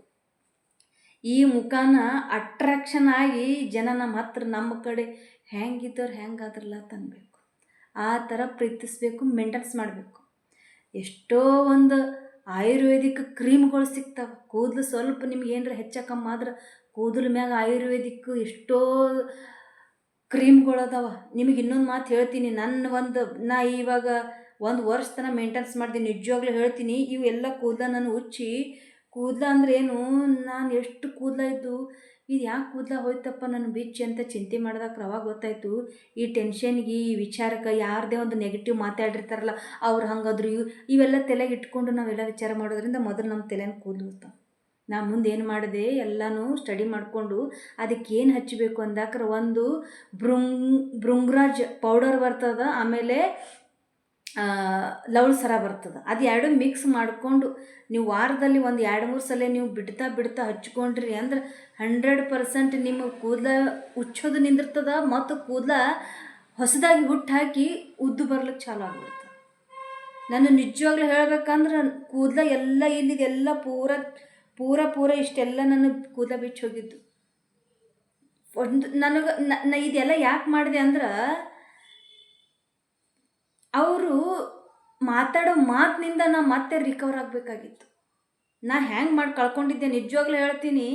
ಈ ಮುಖಾನ ಅಟ್ರಾಕ್ಷನ್ ಆಗಿ ಜನ ನಮ್ಮ ಹತ್ರ ನಮ್ಮ ಕಡೆ ಹೆಂಗಿದ್ದವ್ರು ಹೆಂಗಾದ್ರಲ್ಲ ತಂದಬೇಕು ಆ ಥರ ಪ್ರೀತಿಸ್ಬೇಕು, ಮೇಂಟೆನ್ಸ್ ಮಾಡಬೇಕು. ಎಷ್ಟೋ ಒಂದು ಆಯುರ್ವೇದಿಕ್ ಕ್ರೀಮ್ಗಳು ಸಿಗ್ತಾವೆ. ಕೂದಲು ಸ್ವಲ್ಪ ನಿಮ್ಗೆ ಏನಾರ ಹೆಚ್ಚಕಮ್ಮ ಆದ್ರೆ ಕೂದಲು ಮ್ಯಾಗ ಆಯುರ್ವೇದಿಕ್ ಎಷ್ಟೋ ಕ್ರೀಮ್ಗಳು ಅದಾವ. ನಿಮಗೆ ಇನ್ನೊಂದು ಮಾತು ಹೇಳ್ತೀನಿ. ನನ್ನ ಒಂದು, ನಾ ಇವಾಗ ಒಂದು ವರ್ಷ ತನಕ ಮೇಂಟೆನ್ಸ್ ಮಾಡ್ತೀನಿ ನಿಜವಾಗ್ಲೂ ಹೇಳ್ತೀನಿ. ಇವೆಲ್ಲ ಕೂದಲ ನಾನು ಉಚ್ಚಿ, ಕೂದಲ ಅಂದ್ರೆ ಏನು? ನಾನು ಎಷ್ಟು ಕೂದಲ ಇದ್ದು ಇದು ಯಾಕೆ ಕೂದಲ ಹೋಯ್ತಪ್ಪ ನನ್ನ ಬಿಚ್ಚಿ ಅಂತ ಚಿಂತೆ ಮಾಡಿದಾಗ ಅವಾಗ ಗೊತ್ತಾಯಿತು. ಈ ಟೆನ್ಷನ್ಗೆ ಈ ವಿಚಾರಕ್ಕೆ ಯಾರದೇ ಒಂದು ನೆಗೆಟಿವ್ ಮಾತಾಡಿರ್ತಾರಲ್ಲ ಅವ್ರು ಹಂಗಾದ್ರು ಇವು ಇವೆಲ್ಲ ತಲೆಗೆ ಇಟ್ಕೊಂಡು ನಾವೆಲ್ಲ ವಿಚಾರ ಮಾಡೋದ್ರಿಂದ ಮೊದಲು ನಮ್ಮ ತಲೆನ ಕೂದಲು ನಾ ಮುಂದೆ ಏನು ಮಾಡಿದೆ, ಎಲ್ಲನೂ ಸ್ಟಡಿ ಮಾಡಿಕೊಂಡು ಅದಕ್ಕೆ ಏನು ಹಚ್ಚಬೇಕು ಅಂದಾಕ್ರೆ ಒಂದು ಬೃಂಗ್ ಭೃಂಗ್ರಾಜ್ ಪೌಡರ್ ಬರ್ತದ, ಆಮೇಲೆ ಲವಳ ಸರ ಬರ್ತದೆ. ಅದು ಎರಡು ಮಿಕ್ಸ್ ಮಾಡಿಕೊಂಡು ನೀವು ವಾರದಲ್ಲಿ ಒಂದು ಎರಡು ಮೂರು ಸಲ ನೀವು ಬಿಡ್ತಾ ಬಿಡ್ತಾ ಹಚ್ಕೊಂಡ್ರಿ ಅಂದ್ರೆ ಹಂಡ್ರೆಡ್ ಪರ್ಸೆಂಟ್ ನಿಮ್ಮ ಕೂದಲ ಉಚ್ಚೋದು ನಿಂದಿರ್ತದ ಮತ್ತು ಕೂದಲ ಹೊಸದಾಗಿ ಹುಟ್ಟು ಹಾಕಿ ಉದ್ದು ಬರ್ಲಿಕ್ಕೆ ಚಾಲು ಆಗ್ಬಿಡ್ತದೆ. ನಾನು ನಿಜವಾಗ್ಲೂ ಹೇಳ್ಬೇಕಂದ್ರೆ ಕೂದಲ ಎಲ್ಲ ಇಲ್ಲಿದೆಲ್ಲ ಪೂರ ಪೂರ ಪೂರ ಇಷ್ಟೆಲ್ಲ ನಾನು ಕೂದಲ ಬಿಚ್ಚೋಗಿದ್ದು ಒಂದು ನನಗೆ ನ ಇದೆಲ್ಲ ಯಾಕೆ ಮಾಡಿದೆ ಅಂದ್ರೆ ಅವರು ಮಾತಾಡೋ ಮಾತಿನಿಂದ ನಾ ಮತ್ತೆ ರಿಕವರ್ ಆಗಬೇಕಾಗಿತ್ತು. ನಾ ಹ್ಯಾಂಗೆ ಮಾಡಿ ಕಳ್ಕೊಂಡಿದ್ದೆ, ನಿಜವಾಗ್ಲೂ ಹೇಳ್ತೀನಿ,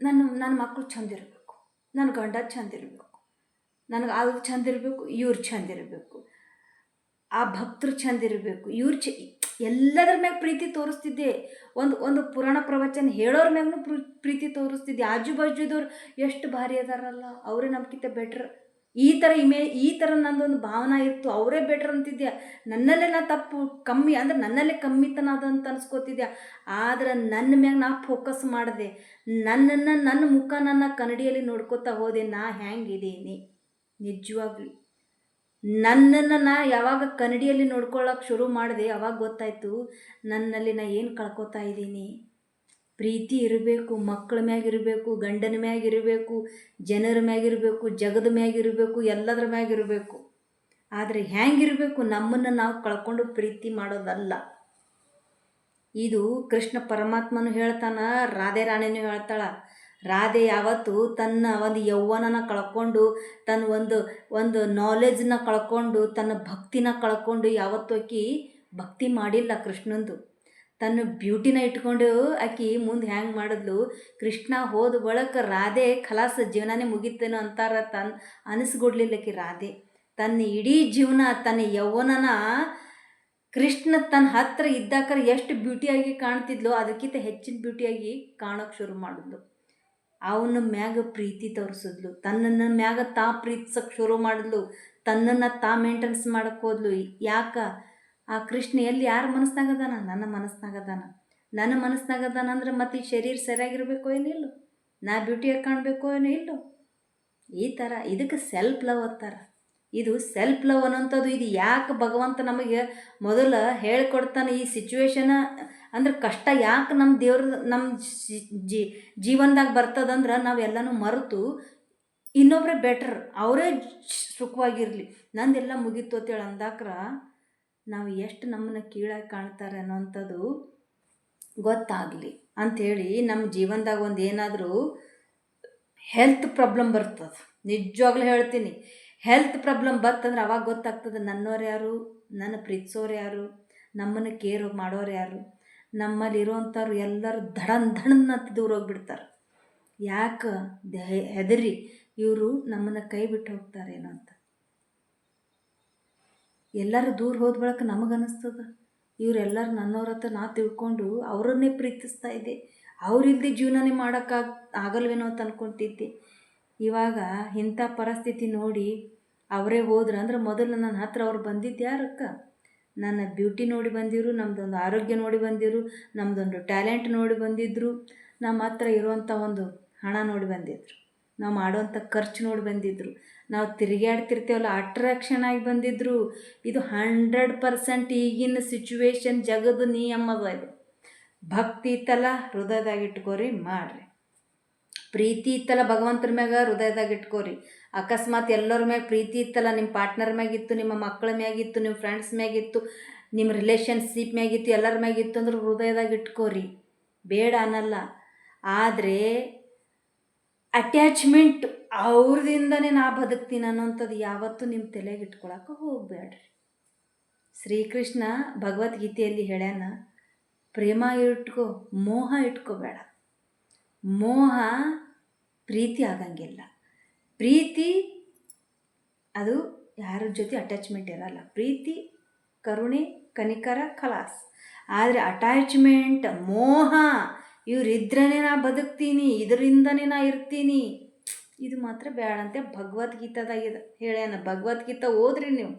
ನನ್ನ ನನ್ನ ಮಕ್ಕಳು ಚಂದಿರಬೇಕು ನನ್ನ ಗಂಡ ಚಂದಿರಬೇಕು ನನಗೆ ಅದು ಚಂದಿರಬೇಕು ಇವ್ರು ಚಂದಿರಬೇಕು ಆ ಭಕ್ತರು ಚಂದಿರಬೇಕು ಇವ್ರು ಚ, ಎಲ್ಲದರ ಮ್ಯಾಗ ಪ್ರೀತಿ ತೋರಿಸ್ತಿದ್ದೆ. ಒಂದು ಒಂದು ಪುರಾಣ ಪ್ರವಚನ ಹೇಳೋರ ಮ್ಯಾಗೂ ಪ್ರೀತಿ ತೋರಿಸ್ತಿದ್ದೆ. ಆಜು ಬಾಜುದವ್ರು ಎಷ್ಟು ಭಾರಿ ಅದಾರಲ್ಲ, ಅವರೇ ನಮ್ಗಿಂತ ಬೆಟ್ರ್ ಈ ಥರ ಇಮೇ, ಈ ಥರ ನಂದೊಂದು ಭಾವನೆ ಇತ್ತು ಅವರೇ ಬೆಟ್ರ್ ಅಂತಿದ್ದೆ ನನ್ನಲ್ಲೇ ನಾ ತಪ್ಪು, ಕಮ್ಮಿ, ಅಂದ್ರೆ ನನ್ನಲ್ಲೇ ಕಮ್ಮಿತನ ಅದು ಅಂತ ಅನ್ಸ್ಕೋತಿದ್ದೆ ಆದ್ರೆ ನನ್ನ ಮ್ಯಾಗ ನಾ ಫೋಕಸ್ ಮಾಡಿದೆ, ನನ್ನನ್ನು ನನ್ನ ಮುಖ ನನ್ನ ಕನ್ನಡಿಯಲ್ಲಿ ನೋಡ್ಕೋತಾ ಹೋದೆ, ನಾ ಹ್ಯಾಂಗಿದ್ದೀನಿ ನಿಜವಾಗ್ಲೂ. ನನ್ನನ್ನು ನಾ ಯಾವಾಗ ಕನ್ನಡಿಯಲ್ಲಿ ನೋಡ್ಕೊಳ್ಳೋಕೆ ಶುರು ಮಾಡಿದೆ, ಅವಾಗ ಗೊತ್ತಾಯಿತು, ನನ್ನಲ್ಲಿ ನಾ ಏನು ಕಳ್ಕೊತಾ ಇದ್ದೀನಿ ಪ್ರೀತಿ ಇರಬೇಕು, ಮಕ್ಕಳ ಮ್ಯಾಗಿರಬೇಕು ಗಂಡನ ಮ್ಯಾಗಿರಬೇಕು ಜನರ ಮ್ಯಾಗಿರಬೇಕು ಜಗದ ಮ್ಯಾಗಿರಬೇಕು ಎಲ್ಲದರ ಮ್ಯಾಗಿರಬೇಕು ಆದರೆ ಹೆಂಗಿರಬೇಕು ನಮ್ಮನ್ನು ನಾವು ಕಳ್ಕೊಂಡು ಪ್ರೀತಿ ಮಾಡೋದಲ್ಲ. ಇದು ಕೃಷ್ಣ ಪರಮಾತ್ಮನು ಹೇಳ್ತಾನ, ರಾಧೆ ರಾಣಿನೂ ಹೇಳ್ತಾಳ, ರಾಧೆ ಯಾವತ್ತು ತನ್ನ ಒಂದು ಯೌವನನ ಕಳ್ಕೊಂಡು ತನ್ನ ಒಂದು ಒಂದು ನಾಲೆಜ್ನ ಕಳ್ಕೊಂಡು, ತನ್ನ ಭಕ್ತಿನ ಕಳ್ಕೊಂಡು ಯಾವತ್ತೂ ಆಕಿ ಭಕ್ತಿ ಮಾಡಿಲ್ಲ ಕೃಷ್ಣಂದು. ತನ್ನ ಬ್ಯೂಟಿನ ಇಟ್ಕೊಂಡು ಆಕಿ ಮುಂದೆ ಹ್ಯಾಂಗೆ ಮಾಡಿದ್ಲು? ಕೃಷ್ಣ ಹೋದ ಬಳಕ ರಾಧೆ ಖಲಾಸ ಜೀವನನೇ ಮುಗಿತೇನೋ ಅಂತಾರ ತನ್ ಅನಿಸ್ಕೊಡ್ಲಿಲ್ಲ ಆಕಿ ರಾಧೆ. ತನ್ನ ಇಡೀ ಜೀವನ ತನ್ನ ಯೌವನನ ಕೃಷ್ಣ ತನ್ನ ಹತ್ರ ಇದ್ದಾಕರ ಎಷ್ಟು ಬ್ಯೂಟಿಯಾಗಿ ಕಾಣ್ತಿದ್ಲು, ಅದಕ್ಕಿಂತ ಹೆಚ್ಚಿನ ಬ್ಯೂಟಿಯಾಗಿ ಕಾಣೋಕೆ ಶುರು ಮಾಡಿದ್ಲು. ಅವನ ಮ್ಯಾಗ ಪ್ರೀತಿ ತೋರಿಸಿದ್ಲು. ತನ್ನನ್ನ ಮ್ಯಾಗ ತಾ ಪ್ರೀತಿಸೋಕೆ ಶುರು ಮಾಡಿದ್ಲು. ತನ್ನನ್ನು ತಾ ಮೇಂಟೆನ್ಸ್ ಮಾಡೋಕ್ಕೆ ಹೋದ್ಲು. ಯಾಕೆ? ಆ ಕೃಷ್ಣ ಎಲ್ಲಿ ಯಾರ ಮನಸ್ನಾಗದಾನ ನನ್ನ ಮನಸ್ನಾಗದಾನ ನನ್ನ ಮನಸ್ನಾಗದಾನ ಅಂದ್ರೆ ಮತ್ತೆ ಈ ಶರೀರ ಸರಿಯಾಗಿರ್ಬೇಕು ಏನಿಲ್ಲ ನಾ ಬ್ಯೂಟಿಯಾಗಿ ಕಾಣಬೇಕು ಏನೋ ಇಲ್ಲೋ? ಈ ಥರ ಇದಕ್ಕೆ ಸೆಲ್ಫ್ ಲವ್ ಅಂತಾರೆ. ಇದು ಸೆಲ್ಫ್ ಲವ್ ಅನ್ನೋಂಥದ್ದು ಇದು ಯಾಕೆ ಭಗವಂತ ನಮಗೆ ಮೊದಲು ಹೇಳ್ಕೊಡ್ತಾನೆ ಈ ಸಿಚುವೇಶನ ಅಂದ್ರೆ ಕಷ್ಟ ಯಾಕೆ ನಮ್ಮ ದೇವ್ರ ನಮ್ಮ ಜಿ ಜೀವನದಾಗ ಬರ್ತದಂದ್ರೆ ನಾವೆಲ್ಲನೂ ಮರೆತು ಇನ್ನೊಬ್ಬರೇ ಬೆಟರ್ ಅವರೇ ಸುಖವಾಗಿರಲಿ. ನಂದೆಲ್ಲ ಮುಗೀತು ಅಂತೇಳಿ ಅಂದಾಕ್ರ ನಾವು ಎಷ್ಟು ನಮ್ಮನ್ನು ಕೀಳಾಗಿ ಕಾಣ್ತಾರೆ ಅನ್ನೋಂಥದ್ದು ಗೊತ್ತಾಗಲಿ. ಅಂಥೇಳಿ ನಮ್ಮ ಜೀವನದಾಗ ಒಂದು ಏನಾದರೂ ಹೆಲ್ತ್ ಪ್ರಾಬ್ಲಮ್ ಬರ್ತದೆ. ನಿಜವಾಗ್ಲೂ ಹೇಳ್ತೀನಿ. ಹೆಲ್ತ್ ಪ್ರಾಬ್ಲಮ್ ಬರ್ತಂದ್ರೆ ಅವಾಗ ಗೊತ್ತಾಗ್ತದೆ ನನ್ನೋರು ಯಾರು, ನನ್ನ ಪ್ರೀತಿಸೋರು ಯಾರು, ನಮ್ಮನ್ನು ಕೇರ್ ಮಾಡೋರು ಯಾರು, ನಮ್ಮಲ್ಲಿ ಇರೋವಂಥವ್ರು ಎಲ್ಲರೂ ಧಡನ್ ಧಡನ್ ಅಂತ ದೂರ ಹೋಗ್ಬಿಡ್ತಾರೆ. ಯಾಕೆ? ಹೆದರಿ. ಇವರು ನಮ್ಮನ್ನು ಕೈ ಬಿಟ್ಟು ಹೋಗ್ತಾರೇನೋ ಅಂತ. ಎಲ್ಲರೂ ದೂರ ಹೋದ ಬಳಕ ನಮಗೆ ಇವರೆಲ್ಲರು ಇವರೆಲ್ಲರೂ ನನ್ನವ್ರ ಹತ್ರ ನಾ ತಿಳ್ಕೊಂಡು ಅವರನ್ನೇ ಪ್ರೀತಿಸ್ತಾ ಇದ್ದೆ. ಅವರಿಲ್ಲದೆ ಜೀವನನೇ ಮಾಡೋಕ್ಕಾಗ ಆಗಲ್ವೇನೋ ಅಂತ ಅಂದ್ಕೊತಿದ್ದೆ ಇವಾಗ ಇಂಥ ಪರಿಸ್ಥಿತಿ ನೋಡಿ ಅವರೇ ಹೋದ್ರೆ ಅಂದ್ರೆ ಮೊದಲು ನನ್ನ ಹತ್ರ ಅವ್ರು ಬಂದಿದ್ದು ಯಾರಕ್ಕ? ನನ್ನ ಬ್ಯೂಟಿ ನೋಡಿ ಬಂದಿರು ನಮ್ಮದೊಂದು ಆರೋಗ್ಯ ನೋಡಿ ಬಂದಿರು ನಮ್ಮದೊಂದು ಟ್ಯಾಲೆಂಟ್ ನೋಡಿ ಬಂದಿದ್ದರು ನಮ್ಮ ಹತ್ರ ಇರುವಂಥ ಒಂದು ಹಣ ನೋಡಿ ಬಂದಿದ್ರು, ನಾವು ಮಾಡೋವಂಥ ಖರ್ಚು ನೋಡಿ ಬಂದಿದ್ದರು ನಾವು ತಿರುಗಾಡ್ತಿರ್ತೇವಲ್ಲ ಅಟ್ರಾಕ್ಷನ್ ಆಗಿ ಬಂದಿದ್ದರು ಇದು ಹಂಡ್ರೆಡ್ ಪರ್ಸೆಂಟ್ ಈಗಿನ ಸಿಚುವೇಶನ್ ಜಗದ ನಿಯಮದ ಇದು. ಭಕ್ತಿ ಇತ್ತಲ್ಲ ಹೃದಯದಾಗ ಇಟ್ಕೋರಿ ಮಾಡಿರಿ. ಪ್ರೀತಿ ಇತ್ತಲ್ಲ ಭಗವಂತರ ಮ್ಯಾಗ ಹೃದಯದಾಗ ಇಟ್ಕೋರಿ ಅಕಸ್ಮಾತ್ ಎಲ್ಲರ ಮ್ಯಾಗ ಪ್ರೀತಿ ಇತ್ತಲ್ಲ ನಿಮ್ಮ ಪಾರ್ಟ್ನರ್ ಮ್ಯಾಗಿತ್ತು, ನಿಮ್ಮ ಮಕ್ಕಳ ಮ್ಯಾಗಿತ್ತು ನಿಮ್ಮ ಫ್ರೆಂಡ್ಸ್ ಮ್ಯಾಗಿತ್ತು ನಿಮ್ಮ ರಿಲೇಷನ್ಶಿಪ್ ಮ್ಯಾಗಿತ್ತು, ಎಲ್ಲರ ಮ್ಯಾಗಿತ್ತು ಅಂದ್ರೆ ಹೃದಯದಾಗ ಇಟ್ಕೋರಿ ಬೇಡ ಅನ್ನಲ್ಲ. ಆದರೆ ಅಟ್ಯಾಚ್ಮೆಂಟ್ ಅವ್ರದಿಂದನೇ ನಾ ಬದುಕ್ತೀನಿ ಅನ್ನೋಂಥದ್ದು ಯಾವತ್ತೂ ನಿಮ್ಮ ತಲೆಗೆ ಇಟ್ಕೊಳಕ್ಕೆ ಹೋಗಬೇಡ್ರಿ ಶ್ರೀಕೃಷ್ಣ ಭಗವದ್ಗೀತೆಯಲ್ಲಿ ಹೇಳ್ಯಾನ, ಪ್ರೇಮ ಇಟ್ಕೋ, ಮೋಹ ಇಟ್ಕೋಬೇಡ. ಮೋಹ ಪ್ರೀತಿ ಆಗಂಗಿಲ್ಲ. ಪ್ರೀತಿ, ಅದು ಯಾರ ಜೊತೆ ಅಟ್ಯಾಚ್ಮೆಂಟ್ ಇರಲ್ಲ. ಪ್ರೀತಿ, ಕರುಣೆ, ಕನಿಕರ, ಕಲಾಸ್. ಆದರೆ ಅಟ್ಯಾಚ್ಮೆಂಟ್ ಮೋಹ ಇವರಿದ್ರೇ ನಾ ಬದುಕ್ತೀನಿ, ಇದರಿಂದನೇ ನಾ ಇರ್ತೀನಿ. ಇದು ಮಾತ್ರ ಬೇಡಂತೆ ಭಗವದ್ಗೀತಾದಾಗಿದೆ. ಹೇಳ್ಯಾನ, ಭಗವದ್ಗೀತಾ ಓದ್ರಿ ನೀವು.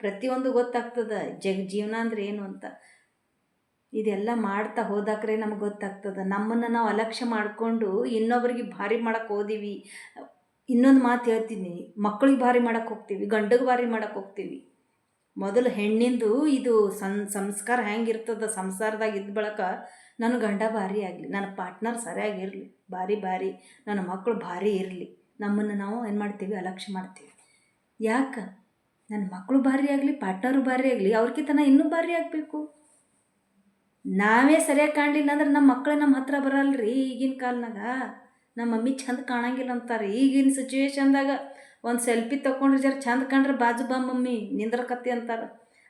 ಪ್ರತಿಯೊಂದು ಗೊತ್ತಾಗ್ತದೆ, ಜಗ ಜೀವನ ಅಂದ್ರೆ ಏನು ಅಂತ. ಇದೆಲ್ಲ ಮಾಡ್ತಾ ಹೋದಾಕ್ರೆ ನಮ್ಗೆ ಗೊತ್ತಾಗ್ತದೆ. ನಮ್ಮನ್ನು ನಾವು ಅಲಕ್ಷ್ಯ ಮಾಡಿಕೊಂಡು ಇನ್ನೊಬ್ರಿಗೆ ಭಾರಿ ಮಾಡಕ್ಕೆ ಹೋದೀವಿ ಇನ್ನೊಂದು ಮಾತು ಹೇಳ್ತೀನಿ, ಮಕ್ಳಿಗೆ ಭಾರಿ ಮಾಡಕ್ಕೆ ಹೋಗ್ತೀವಿ, ಗಂಡಗೆ ಭಾರಿ ಮಾಡಕ್ಕೆ ಹೋಗ್ತೀವಿ. ಮೊದಲು ಹೆಣ್ಣಿಂದು ಇದು ಸಂಸ್ಕಾರ ಹೆಂಗಿರ್ತದ, ಸಂಸಾರದಾಗ ಇದ್ದ ಬಳಕ ನನ್ನ ಗಂಡ ಭಾರಿ ಆಗಲಿ, ನನ್ನ ಪಾರ್ಟ್ನರ್ ಸರಿಯಾಗಿರಲಿ ಭಾರಿ ಭಾರಿ, ನನ್ನ ಮಕ್ಕಳು ಭಾರಿ ಇರಲಿ, ನಮ್ಮನ್ನು ನಾವು ಏನು ಮಾಡ್ತೀವಿ, ಅಲಕ್ಷ್ಯ ಮಾಡ್ತೀವಿ. ಯಾಕೆ? ನನ್ನ ಮಕ್ಕಳು ಭಾರಿ ಆಗಲಿ ಪಾರ್ಟ್ನರು ಭಾರಿ ಆಗಲಿ ಅವ್ರಿಗಿಂತ ಇನ್ನೂ ಭಾರಿ ಆಗಬೇಕು. ನಾವೇ ಸರಿಯಾಗಿ ಕಾಣಲಿಲ್ಲ ಅಂದ್ರೆ ನಮ್ಮ ಮಕ್ಕಳು ನಮ್ಮ ಹತ್ರ ಬರಲ್ರಿ ಈಗಿನ ಕಾಲ್ನಾಗ. ನಮ್ಮ ಮಮ್ಮಿ ಚಂದ ಕಾಣಂಗಿಲ್ಲ ಅಂತಾರೆ. ಈಗಿನ ಸಿಚುವೇಶನ್ದಾಗ ಒಂದು ಸೆಲ್ಫಿ ತೊಗೊಂಡ್ರೆ ಜರ ಚಂದ ಕಂಡ್ರೆ ಬಾಜು ಬಾ ಮಮ್ಮಿ, ನಿಂದ್ರಕತ್ತಿ ಅಂತಾರೆ.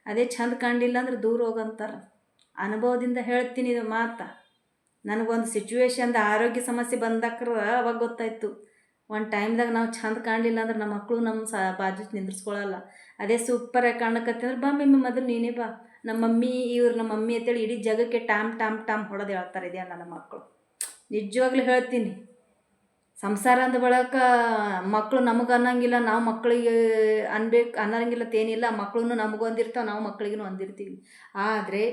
ಅದೇ ಚಂದ ಕಾಣಲಿಲ್ಲ ಅಂದ್ರೆ ದೂರ ಹೋಗಂತಾರೆ ಅನುಭವದಿಂದ ಹೇಳ್ತೀನಿ ಇದು ಮಾತು. ನನಗೊಂದು ಸಿಚುವೇಶನ್ದ ಆರೋಗ್ಯ ಸಮಸ್ಯೆ ಬಂದಕ್ರ ಅವಾಗ ಗೊತ್ತಾಯ್ತು. ಒಂದು ಟೈಮ್ದಾಗ ನಾವು ಚಂದ ಕಾಣಲಿಲ್ಲ ಅಂದ್ರೆ ನಮ್ಮ ಮಕ್ಕಳು ನಮ್ಮ ಸ ಬಾಜು ನಿಂದ್ರಿಸ್ಕೊಳ್ಳಲ್ಲ ಅದೇ ಸೂಪರಾಗಿ ಕಾಣಕತ್ತಂದ್ರೆ ಬಾ ಮಮ್ಮಿ, ಮೊದಲು ನೀನೇ ಬಾ. ನಮ್ಮ ಮಮ್ಮಿ, ಇವ್ರು ನಮ್ಮ ಮಮ್ಮಿ ಅಂತೇಳಿ ಇಡೀ ಜಗಕ್ಕೆ ಟಾಮ್ ಟಾಮ್ ಟಾಮ್ ಹೊಡೆದು ಹೇಳ್ತಾರೆ ಇದೆಯಲ್ಲ ನನ್ನ ಮಕ್ಕಳು ನಿಜವಾಗ್ಲೂ ಹೇಳ್ತೀನಿ. ಸಂಸಾರ ಅಂದ ಬಳಕ ಮಕ್ಕಳು ನಮಗೆ ಅನ್ನಂಗಿಲ್ಲ, ನಾವು ಮಕ್ಕಳಿಗೆ ಅನ್ಬೇಕು ಅನ್ನಂಗಿಲ್ಲ ತೇನಿಲ್ಲ ಮಕ್ಕಳು ನಮಗೂ ಒಂದಿರ್ತಾವೆ ನಾವು ಮಕ್ಕಳಿಗೂ ಒಂದಿರ್ತೀವಿ ಆದರೆ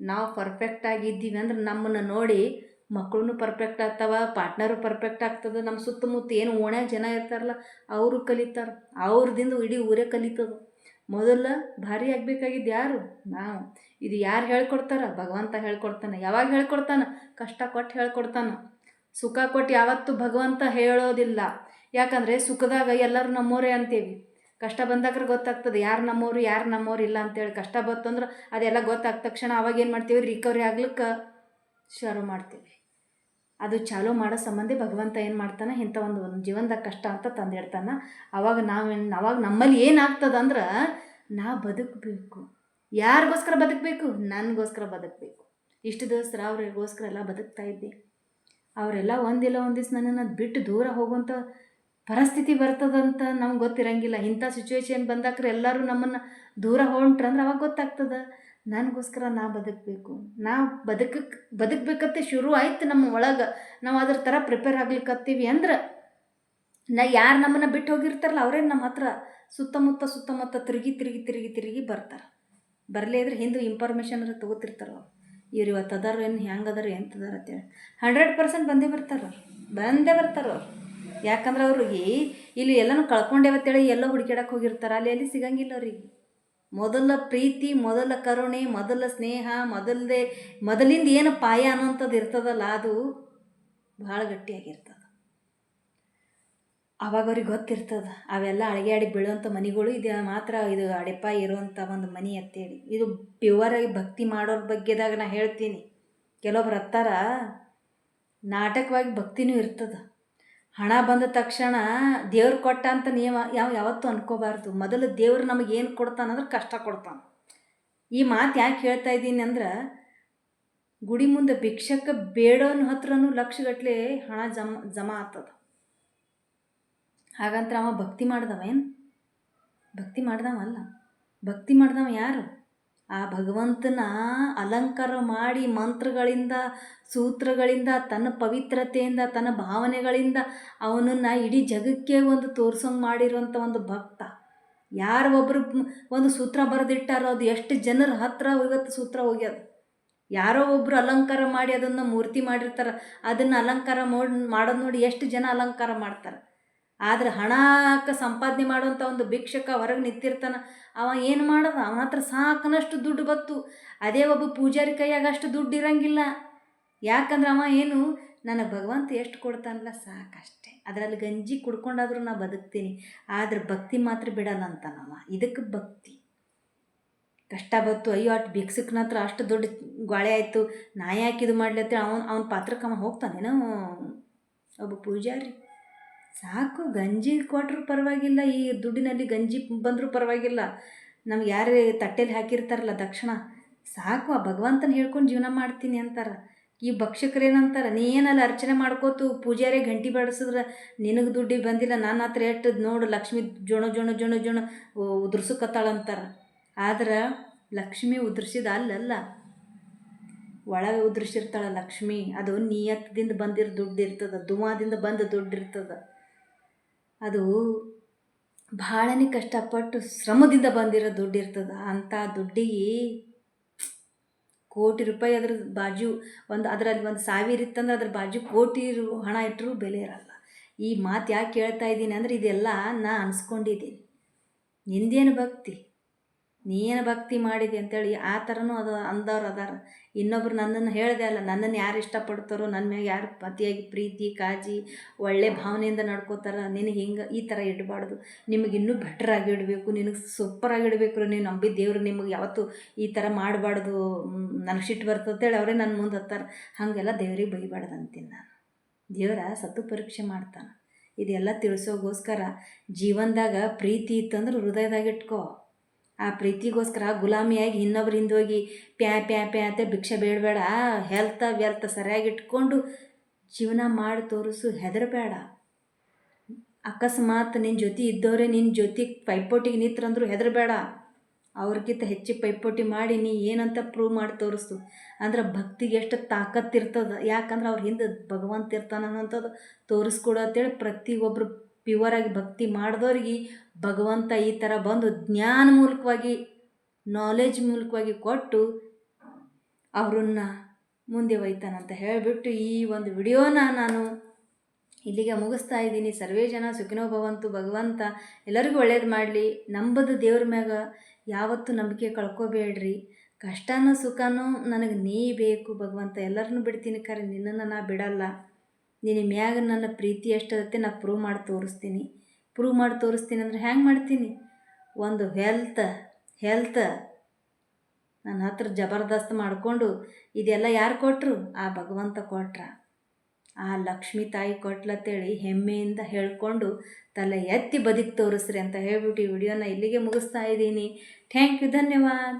ನಾವು ಪರ್ಫೆಕ್ಟ್ ಆಗಿದ್ದೀವಿ ಅಂದ್ರೆ ನಮ್ಮನ್ನು ನೋಡಿ ಮಕ್ಕಳು ಪರ್ಫೆಕ್ಟ್ ಆಗ್ತವ ಪಾರ್ಟ್ನರು ಪರ್ಫೆಕ್ಟ್ ಆಗ್ತದೆ ನಮ್ಮ ಸುತ್ತಮುತ್ತ ಏನು ಓಣ್ಯಾಗ ಜನ ಇರ್ತಾರಲ್ಲ, ಅವರು ಕಲಿತಾರೆ, ಅವ್ರದಿಂದ ಇಡೀ ಊರೇ ಕಲಿತದ. ಮೊದಲ ಭಾರಿ ಆಗಬೇಕಾಗಿದ್ದು ಯಾರು? ನಾವು. ಇದು ಯಾರು ಹೇಳ್ಕೊಡ್ತಾರ? ಭಗವಂತ ಹೇಳ್ಕೊಡ್ತಾನೆ. ಯಾವಾಗ ಹೇಳ್ಕೊಡ್ತಾನೆ? ಕಷ್ಟ ಕೊಟ್ಟು ಹೇಳ್ಕೊಡ್ತಾನೆ. ಸುಖ ಕೊಟ್ಟು ಯಾವತ್ತೂ ಭಗವಂತ ಹೇಳೋದಿಲ್ಲ. ಯಾಕಂದರೆ ಸುಖದಾಗ ಎಲ್ಲರೂ ನಮ್ಮೋರೇ ಅಂತೇವಿ. ಕಷ್ಟ ಬಂದಾಗ್ರೆ ಗೊತ್ತಾಗ್ತದೆ. ಯಾರು ನಮ್ಮವ್ರು ಯಾರು ನಮ್ಮವ್ರು ಇಲ್ಲ ಅಂತೇಳಿ ಕಷ್ಟ ಬಂತಂದ್ರೆ ಅದೆಲ್ಲ ಗೊತ್ತಾದ ತಕ್ಷಣ ಅವಾಗ ಏನು ಮಾಡ್ತೀವಿ? ರಿಕವರಿ ಆಗ್ಲಿಕ್ಕೆ ಶುರು ಮಾಡ್ತೀವಿ. ಅದು ಚಾಲೂ ಮಾಡೋ ಸಂಬಂಧಿ ಭಗವಂತ ಏನು ಮಾಡ್ತಾನೆ? ಇಂಥ ಒಂದು ಒಂದು ಜೀವನದ ಕಷ್ಟ ಅಂತ ತಂದಿಡ್ತಾನೆ. ಅವಾಗ ನಾವೇನು ಅವಾಗ ನಮ್ಮಲ್ಲಿ ಏನಾಗ್ತದಂದ್ರೆ ನಾ ಬದುಕಬೇಕು. ಯಾರಿಗೋಸ್ಕರ ಬದುಕಬೇಕು? ನನಗೋಸ್ಕರ ಬದುಕಬೇಕು. ಇಷ್ಟು ದಿವಸ ಅವ್ರಿಗೋಸ್ಕರ ಎಲ್ಲ ಬದುಕ್ತಾ ಇದ್ದೆ. ಅವರೆಲ್ಲ ಒಂದಿಲ್ಲ ಒಂದು ದಿವಸ ನನ್ನನ್ನು ಬಿಟ್ಟು ದೂರ ಹೋಗುವಂಥ ಪರಿಸ್ಥಿತಿ ಬರ್ತದಂತ ನಮ್ಗೆ ಗೊತ್ತಿರಂಗಿಲ್ಲ. ಇಂಥ ಸಿಚುವೇಶನ್ ಬಂದಾಕ್ರೆ ಎಲ್ಲರೂ ನಮ್ಮನ್ನು ದೂರ ಹೊಂಟ್ರಂದ್ರೆ ಅವಾಗ ಗೊತ್ತಾಗ್ತದೆ. ನನಗೋಸ್ಕರ ನಾ ಬದುಕಬೇಕು. ನಾ ಬದುಕಕ್ಕೆ ಬದುಕಬೇಕತ್ತೆ ಶುರು ಆಯ್ತು ನಮ್ಮ ಒಳಗೆ. ನಾವು ಅದ್ರ ಥರ ಪ್ರಿಪೇರ್ ಆಗ್ಲಿಕ್ಕತ್ತೀವಿ ಅಂದ್ರೆ ನಾ ಯಾರು ನಮ್ಮನ್ನು ಬಿಟ್ಟು ಹೋಗಿರ್ತಾರಲ್ಲ ಅವರೇ ನಮ್ಮ ಹತ್ರ ಸುತ್ತಮುತ್ತ ಸುತ್ತಮುತ್ತ ತಿರುಗಿ ತಿರುಗಿ ತಿರುಗಿ ತಿರುಗಿ ಬರ್ತಾರೆ. ಬರಲೇ ಇದ್ರೆ ಹಿಂದೆ ಇನ್ಫಾರ್ಮೇಷನ್ ತೊಗೋತಿರ್ತಾರೆ ಅವ್ರು. ಇವ್ರು ಇವತ್ತು ಅದಾರ ಏನು, ಹೆಂಗೆ ಎಂತದಾರ ಅಂತೇಳಿ. ಹಂಡ್ರೆಡ್ ಪರ್ಸೆಂಟ್ ಬಂದೇ ಬರ್ತಾರ ಬಂದೇ ಬರ್ತಾರ ಯಾಕಂದ್ರೆ ಅವ್ರಿಗೆ ಇಲ್ಲಿ ಎಲ್ಲನೂ ಕಳ್ಕೊಂಡೇವತ್ತೇಳಿ ಎಲ್ಲ ಹುಡುಕ್ಯಾಡಕ್ಕೆ ಹೋಗಿರ್ತಾರೆ. ಅಲ್ಲಿ ಎಲ್ಲಿ ಸಿಗಂಗಿಲ್ಲ ಅವ್ರಿಗೆ. ಮೊದಲ ಪ್ರೀತಿ, ಮೊದಲ ಕರುಣೆ, ಮೊದಲ ಸ್ನೇಹ, ಮೊದಲದೇ, ಮೊದಲಿಂದ ಏನು ಪಾಯ ಅನ್ನೋಂಥದ್ದು ಇರ್ತದಲ್ಲ ಅದು ಭಾಳ ಗಟ್ಟಿಯಾಗಿರ್ತದೆ. ಅವಾಗ ಅವ್ರಿಗೆ ಗೊತ್ತಿರ್ತದೆ, ಅವೆಲ್ಲ ಅಳಿಗ್ಯಾಡಿ ಬೀಳುವಂಥ ಮನೆಗಳು ಇದು, ಮಾತ್ರ ಇದು ಅಡೆಪ ಇರುವಂಥ ಒಂದು ಮನೆ ಅಂತೇಳಿ. ಇದು ಪ್ಯೂವರಾಗಿ ಭಕ್ತಿ ಮಾಡೋರ ಬಗ್ಗೆದಾಗ ನಾ ಹೇಳ್ತೀನಿ. ಕೆಲವೊಬ್ರು ಹತ್ತಾರ, ನಾಟಕವಾಗಿ ಭಕ್ತಿನೂ ಇರ್ತದೆ. ಹಣ ಬಂದ ತಕ್ಷಣ ದೇವ್ರು ಕೊಟ್ಟ ಅಂತ ನಿಯಮ ಯಾವ ಯಾವತ್ತೂ ಅನ್ಕೋಬಾರ್ದು. ಮೊದಲು ದೇವ್ರು ನಮಗೆ ಏನು ಕೊಡ್ತಾನಂದ್ರೆ ಕಷ್ಟ ಕೊಡ್ತಾನೆ. ಈ ಮಾತು ಯಾಕೆ ಹೇಳ್ತಾ ಇದ್ದೀನಿ ಅಂದ್ರೆ, ಗುಡಿ ಮುಂದೆ ಭಿಕ್ಷಕ ಬೇಡೋನ ಹತ್ರನೂ ಲಕ್ಷಗಟ್ಟಲೆ ಹಣ ಜಮ, ಜಮಾ ಆತದ ಹಾಗಂತ ಅವ ಭಕ್ತಿ ಮಾಡ್ದವ ಏನು? ಭಕ್ತಿ ಮಾಡ್ದವಲ್ಲ ಭಕ್ತಿ ಮಾಡ್ದವ ಯಾರು? ಆ ಭಗವಂತನ ಅಲಂಕಾರ ಮಾಡಿ ಮಂತ್ರಗಳಿಂದ, ಸೂತ್ರಗಳಿಂದ, ತನ್ನ ಪವಿತ್ರತೆಯಿಂದ, ತನ್ನ ಭಾವನೆಗಳಿಂದ ಅವನನ್ನು ಇಡೀ ಜಗಕ್ಕೆ ಒಂದು ತೋರ್ಸೋಂಗೆ ಮಾಡಿರುವಂಥ ಒಂದು ಭಕ್ತ. ಯಾರು ಒಬ್ಬರು ಒಂದು ಸೂತ್ರ ಬರೆದಿಟ್ಟಾರೋ ಅದು ಎಷ್ಟು ಜನರ ಹತ್ರ ಇವತ್ತು ಸೂತ್ರ ಹೋಗ್ಯದ. ಯಾರೋ ಒಬ್ಬರು ಅಲಂಕಾರ ಮಾಡಿ ಅದನ್ನು ಮೂರ್ತಿ ಮಾಡಿರ್ತಾರೆ, ಅದನ್ನು ಅಲಂಕಾರ ಮಾಡಿ ಮಾಡೋದು ನೋಡಿ ಎಷ್ಟು ಜನ ಅಲಂಕಾರ ಮಾಡ್ತಾರೆ. ಆದ್ರೆ ಹಣಕ್ಕೆ ಸಂಪಾದನೆ ಮಾಡುವಂಥ ಒಂದು ಭಿಕ್ಷಕ ಹೊರಗೆ ನಿಂತಿರ್ತಾನ, ಅವ ಏನು ಮಾಡೋದು? ಅವನ ಹತ್ರ ಸಾಕನಷ್ಟು ದುಡ್ಡು ಬತ್ತು. ಅದೇ ಒಬ್ಬ ಪೂಜಾರಿ ಕೈಯಾಗ ಅಷ್ಟು ದುಡ್ಡು ಇರಂಗಿಲ್ಲ. ಯಾಕಂದ್ರೆ ಅವ ಏನು ನನಗೆ ಭಗವಂತ ಎಷ್ಟು ಕೊಡ್ತಾನಲ್ಲ ಸಾಕಷ್ಟೇ. ಅದರಲ್ಲಿ ಗಂಜಿ ಕುಡ್ಕೊಂಡಾದ್ರೂ ನಾ ಬದುಕ್ತೀನಿ. ಆದ್ರೆ ಭಕ್ತಿ ಮಾತ್ರ ಬಿಡಲ್ಲ ಅಂತಾನವ ಇದಕ್ಕೆ ಭಕ್ತಿ. ಕಷ್ಟ ಬತ್ತು. ಅಯ್ಯೋ, ಅಷ್ಟು ಭಿಕ್ಷಕನ ಹತ್ರ ಅಷ್ಟು ದೊಡ್ಡ ಗೋಳೆ ಆಯಿತು. ನಾ ಯಾಕೆ ಇದು ಮಾಡ್ಲಿ? ಅವನು ಅವ್ನು, ಅವ್ನ ಪಾತ್ರಕ್ಕೆ ಅವ ಹೋಗ್ತಾನೇನೋ ಒಬ್ಬ ಪೂಜಾರಿ. ಸಾಕು, ಗಂಜಿ ಕೊಟ್ಟರು ಪರವಾಗಿಲ್ಲ, ಈ ದುಡ್ಡಿನಲ್ಲಿ ಗಂಜಿ ಬಂದರೂ ಪರವಾಗಿಲ್ಲ. ನಮ್ಗೆ ಯಾರೇ ತಟ್ಟೆಲಿ ಹಾಕಿರ್ತಾರಲ್ಲ ದಕ್ಷಿಣ, ಸಾಕು, ಆ ಭಗವಂತನ ಹೇಳ್ಕೊಂಡು ಜೀವನ ಮಾಡ್ತೀನಿ ಅಂತಾರೆ. ಈ ಭಕ್ಷಕರೇನಂತಾರೆ? ನೀ ಏನಲ್ಲಿ ಅರ್ಚನೆ ಮಾಡ್ಕೋತು ಪೂಜಾರಿ ಗಂಟಿ ಬಡಿಸಿದ್ರೆ ನಿನಗೆ ದುಡ್ಡಿ ಬಂದಿಲ್ಲ, ನನ್ನ ಹತ್ರ ಎಷ್ಟು ನೋಡು, ಲಕ್ಷ್ಮಿ ಜೊಣ ಜೊಣ ಜೊಣ, ಜೋಣ ಉದುರ್ಸಕತ್ತಾಳಂತಾರೆ. ಆದ್ರೆ ಲಕ್ಷ್ಮಿ ಉದುರ್ಸಿದ ಅಲ್ಲಲ್ಲ, ಒಳಗೆ ಉದುರ್ಸಿರ್ತಾಳೆ ಲಕ್ಷ್ಮಿ. ಅದು ನಿಯತ್ತದಿಂದ ಬಂದಿರೋ ದುಡ್ಡು ಇರ್ತದೆ ಧುವಾದಿಂದ ಬಂದ ದುಡ್ಡು ಇರ್ತದೆ. ಅದು ಭಾಳನೇ ಕಷ್ಟಪಟ್ಟು ಶ್ರಮದಿಂದ ಬಂದಿರೋ ದುಡ್ಡು ಇರ್ತದೆ. ಅಂಥ ದುಡ್ಡಿಗೆ ಕೋಟಿ ರೂಪಾಯಿ ಅದ್ರ ಬಾಜು ಒಂದು ಅದರಲ್ಲಿ ಒಂದು ಸಾವಿರ ಇತ್ತಂದ್ರೆ ಅದ್ರ ಬಾಜು ಕೋಟಿ ಹಣ ಇಟ್ಟರು ಬೆಲೆ ಇರಲ್ಲ. ಈ ಮಾತು ಯಾಕೆ ಹೇಳ್ತಾ ಇದ್ದೀನಿ ಅಂದರೆ ಇದೆಲ್ಲ ನಾ ಅನ್ಸ್ಕೊಂಡಿದ್ದೀನಿ. ನಿಂದೇನು ಭಕ್ತಿ? ನೀನು ಭಕ್ತಿ ಮಾಡಿದೆ ಅಂತೇಳಿ ಆ ಥರನೂ ಅದು ಅಂದವ್ರು ಅದಾರ. ಇನ್ನೊಬ್ರು ನನ್ನನ್ನು ಹೇಳಿದೆ ಅಲ್ಲ, ನನ್ನನ್ನು ಯಾರು ಇಷ್ಟಪಡ್ತಾರೋ ನನ್ನ ಮ್ಯಾಗ ಯಾರು ಪತಿಯಾಗಿ ಪ್ರೀತಿ ಕಾಜಿ ಒಳ್ಳೆ ಭಾವನೆಯಿಂದ ನಡ್ಕೋತಾರ ನಿನಗೆ ಹಿಂಗೆ ಈ ಥರ ಇಡಬಾರ್ದು. ನಿಮಗೆ ಇನ್ನೂ ಬೆಟ್ರಾಗಿ ಇಡಬೇಕು, ನಿನಗೆ ಸೂಪರಾಗಿ ಇಡಬೇಕು ನೀವು ನಂಬಿ ದೇವ್ರು ನಿಮಗೆ ಯಾವತ್ತೂ ಈ ಥರ ಮಾಡಬಾರ್ದು ನನಗೆ ಸಿಟ್ಟು ಬರ್ತದೆ ಅಂತೇಳಿ ಅವರೇ ನನ್ನ ಮುಂದೆ ಹತ್ತಾರ. ಹಾಗೆಲ್ಲ ದೇವ್ರಿಗೆ ಬೈಬಾರ್ದು ಅಂತೀನಿ ನಾನು. ದೇವರ ಸತ್ತು ಪರೀಕ್ಷೆ ಮಾಡ್ತಾನೆ. ಇದೆಲ್ಲ ತಿಳಿಸೋಗೋಸ್ಕರ ಜೀವನದಾಗ ಪ್ರೀತಿ ಇತ್ತಂದ್ರೆ ಹೃದಯದಾಗ ಇಟ್ಕೋ. ಆ ಪ್ರೀತಿಗೋಸ್ಕರ ಗುಲಾಮಿಯಾಗಿ ಇನ್ನೊಬ್ರ ಹಿಂದೋಗಿ ಪ್ಯಾ ಪ್ಯಾ ಪ್ಯಾ ಅಂತ ಭಿಕ್ಷೆ ಬೇಡಬೇಡ. ಹೆಲ್ತ ವೆಲ್ತ್ ಸರಿಯಾಗಿ ಇಟ್ಕೊಂಡು ಜೀವನ ಮಾಡಿ ತೋರಿಸು, ಹೆದರಬೇಡ. ಅಕಸ್ಮಾತ್ ನಿನ್ನ ಜೊತೆ ಇದ್ದವರೇ ನಿನ್ನ ಜೊತೆ ಪೈಪೋಟಿಗೆ ನಿಂತ್ರಂದ್ರು ಹೆದರಬೇಡ. ಅವ್ರಿಗಿಂತ ಹೆಚ್ಚು ಪೈಪೋಟಿ ಮಾಡಿ ನೀ ಏನಂತ ಪ್ರೂವ್ ಮಾಡಿ ತೋರಿಸು. ಅಂದ್ರೆ ಭಕ್ತಿಗೆ ಎಷ್ಟು ತಾಕತ್ತಿರ್ತದೆ ಯಾಕಂದ್ರೆ ಅವ್ರ ಹಿಂದೆ ಭಗವಂತ ಇರ್ತಾನ ಅನ್ನೋಂಥದ್ದು ತೋರಿಸ್ಕೊಡು ಅಂತೇಳಿ ಪ್ರತಿಯೊಬ್ಬರು ಪ್ಯೂವರಾಗಿ ಭಕ್ತಿ ಮಾಡಿದವ್ರಿಗೆ ಭಗವಂತ ಈ ಥರ ಬಂದು ಜ್ಞಾನ ಮೂಲಕವಾಗಿ ನಾಲೆಜ್ ಮೂಲಕವಾಗಿ ಕೊಟ್ಟು ಅವ್ರನ್ನ ಮುಂದೆ ಒಯ್ತಾನಂತ ಹೇಳಿಬಿಟ್ಟು ಈ ಒಂದು ವಿಡಿಯೋನ ನಾನು ಇಲ್ಲಿಗೆ ಮುಗಿಸ್ತಾ ಇದ್ದೀನಿ. ಸರ್ವೇ ಜನ ಸುಖಿನೋ ಭವಂತು, ಭಗವಂತ, ಎಲ್ಲರಿಗೂ ಒಳ್ಳೇದು ಮಾಡಲಿ. ನಂಬದು ದೇವ್ರ ಮ್ಯಾಗ ಯಾವತ್ತೂ ನಂಬಿಕೆ ಕಳ್ಕೊಬೇಡ್ರಿ. ಕಷ್ಟನೂ ಸುಖನೂ ನನಗೆ ನೀ ಬೇಕು ಭಗವಂತ. ಎಲ್ಲರನ್ನೂ ಬಿಡ್ತೀನಿ ಖರೆ ನಿನ್ನನ್ನು ನಾ ಬಿಡಲ್ಲ. ನಿನ್ನ ಮ್ಯಾಗ ನನ್ನ ಪ್ರೀತಿ ಎಷ್ಟದತ್ತೆ ನಾ ಪ್ರೂವ್ ಮಾಡಿ ತೋರಿಸ್ತೀನಿ. ಪ್ರೂವ್ ಮಾಡಿ ತೋರಿಸ್ತೀನಿ ಅಂದ್ರೆ ಹ್ಯಾಂಗೆ ಮಾಡ್ತೀನಿ? ಒಂದು ಹೆಲ್ತ್ ಹೆಲ್ತ್ ನನ್ನ ಹತ್ರ ಜಬರ್ದಸ್ತ್ ಮಾಡಿಕೊಂಡು ಇದೆಲ್ಲ ಯಾರು ಕೊಟ್ಟರು ಆ ಭಗವಂತ ಕೊಟ್ರ. ಆ ಲಕ್ಷ್ಮಿ ತಾಯಿ ಕೊಟ್ಲತ್ತೇಳಿ ಹೆಮ್ಮೆಯಿಂದ ಹೇಳಿಕೊಂಡು ತಲೆ ಎತ್ತಿ ಬದುಕಿ ತೋರಿಸ್ರಿ ಅಂತ ಹೇಳ್ಬಿಟ್ಟು ಈ ವಿಡಿಯೋನ ಇಲ್ಲಿಗೆ ಮುಗಿಸ್ತಾ ಇದ್ದೀನಿ. ಥ್ಯಾಂಕ್ ಯು ಧನ್ಯವಾದ.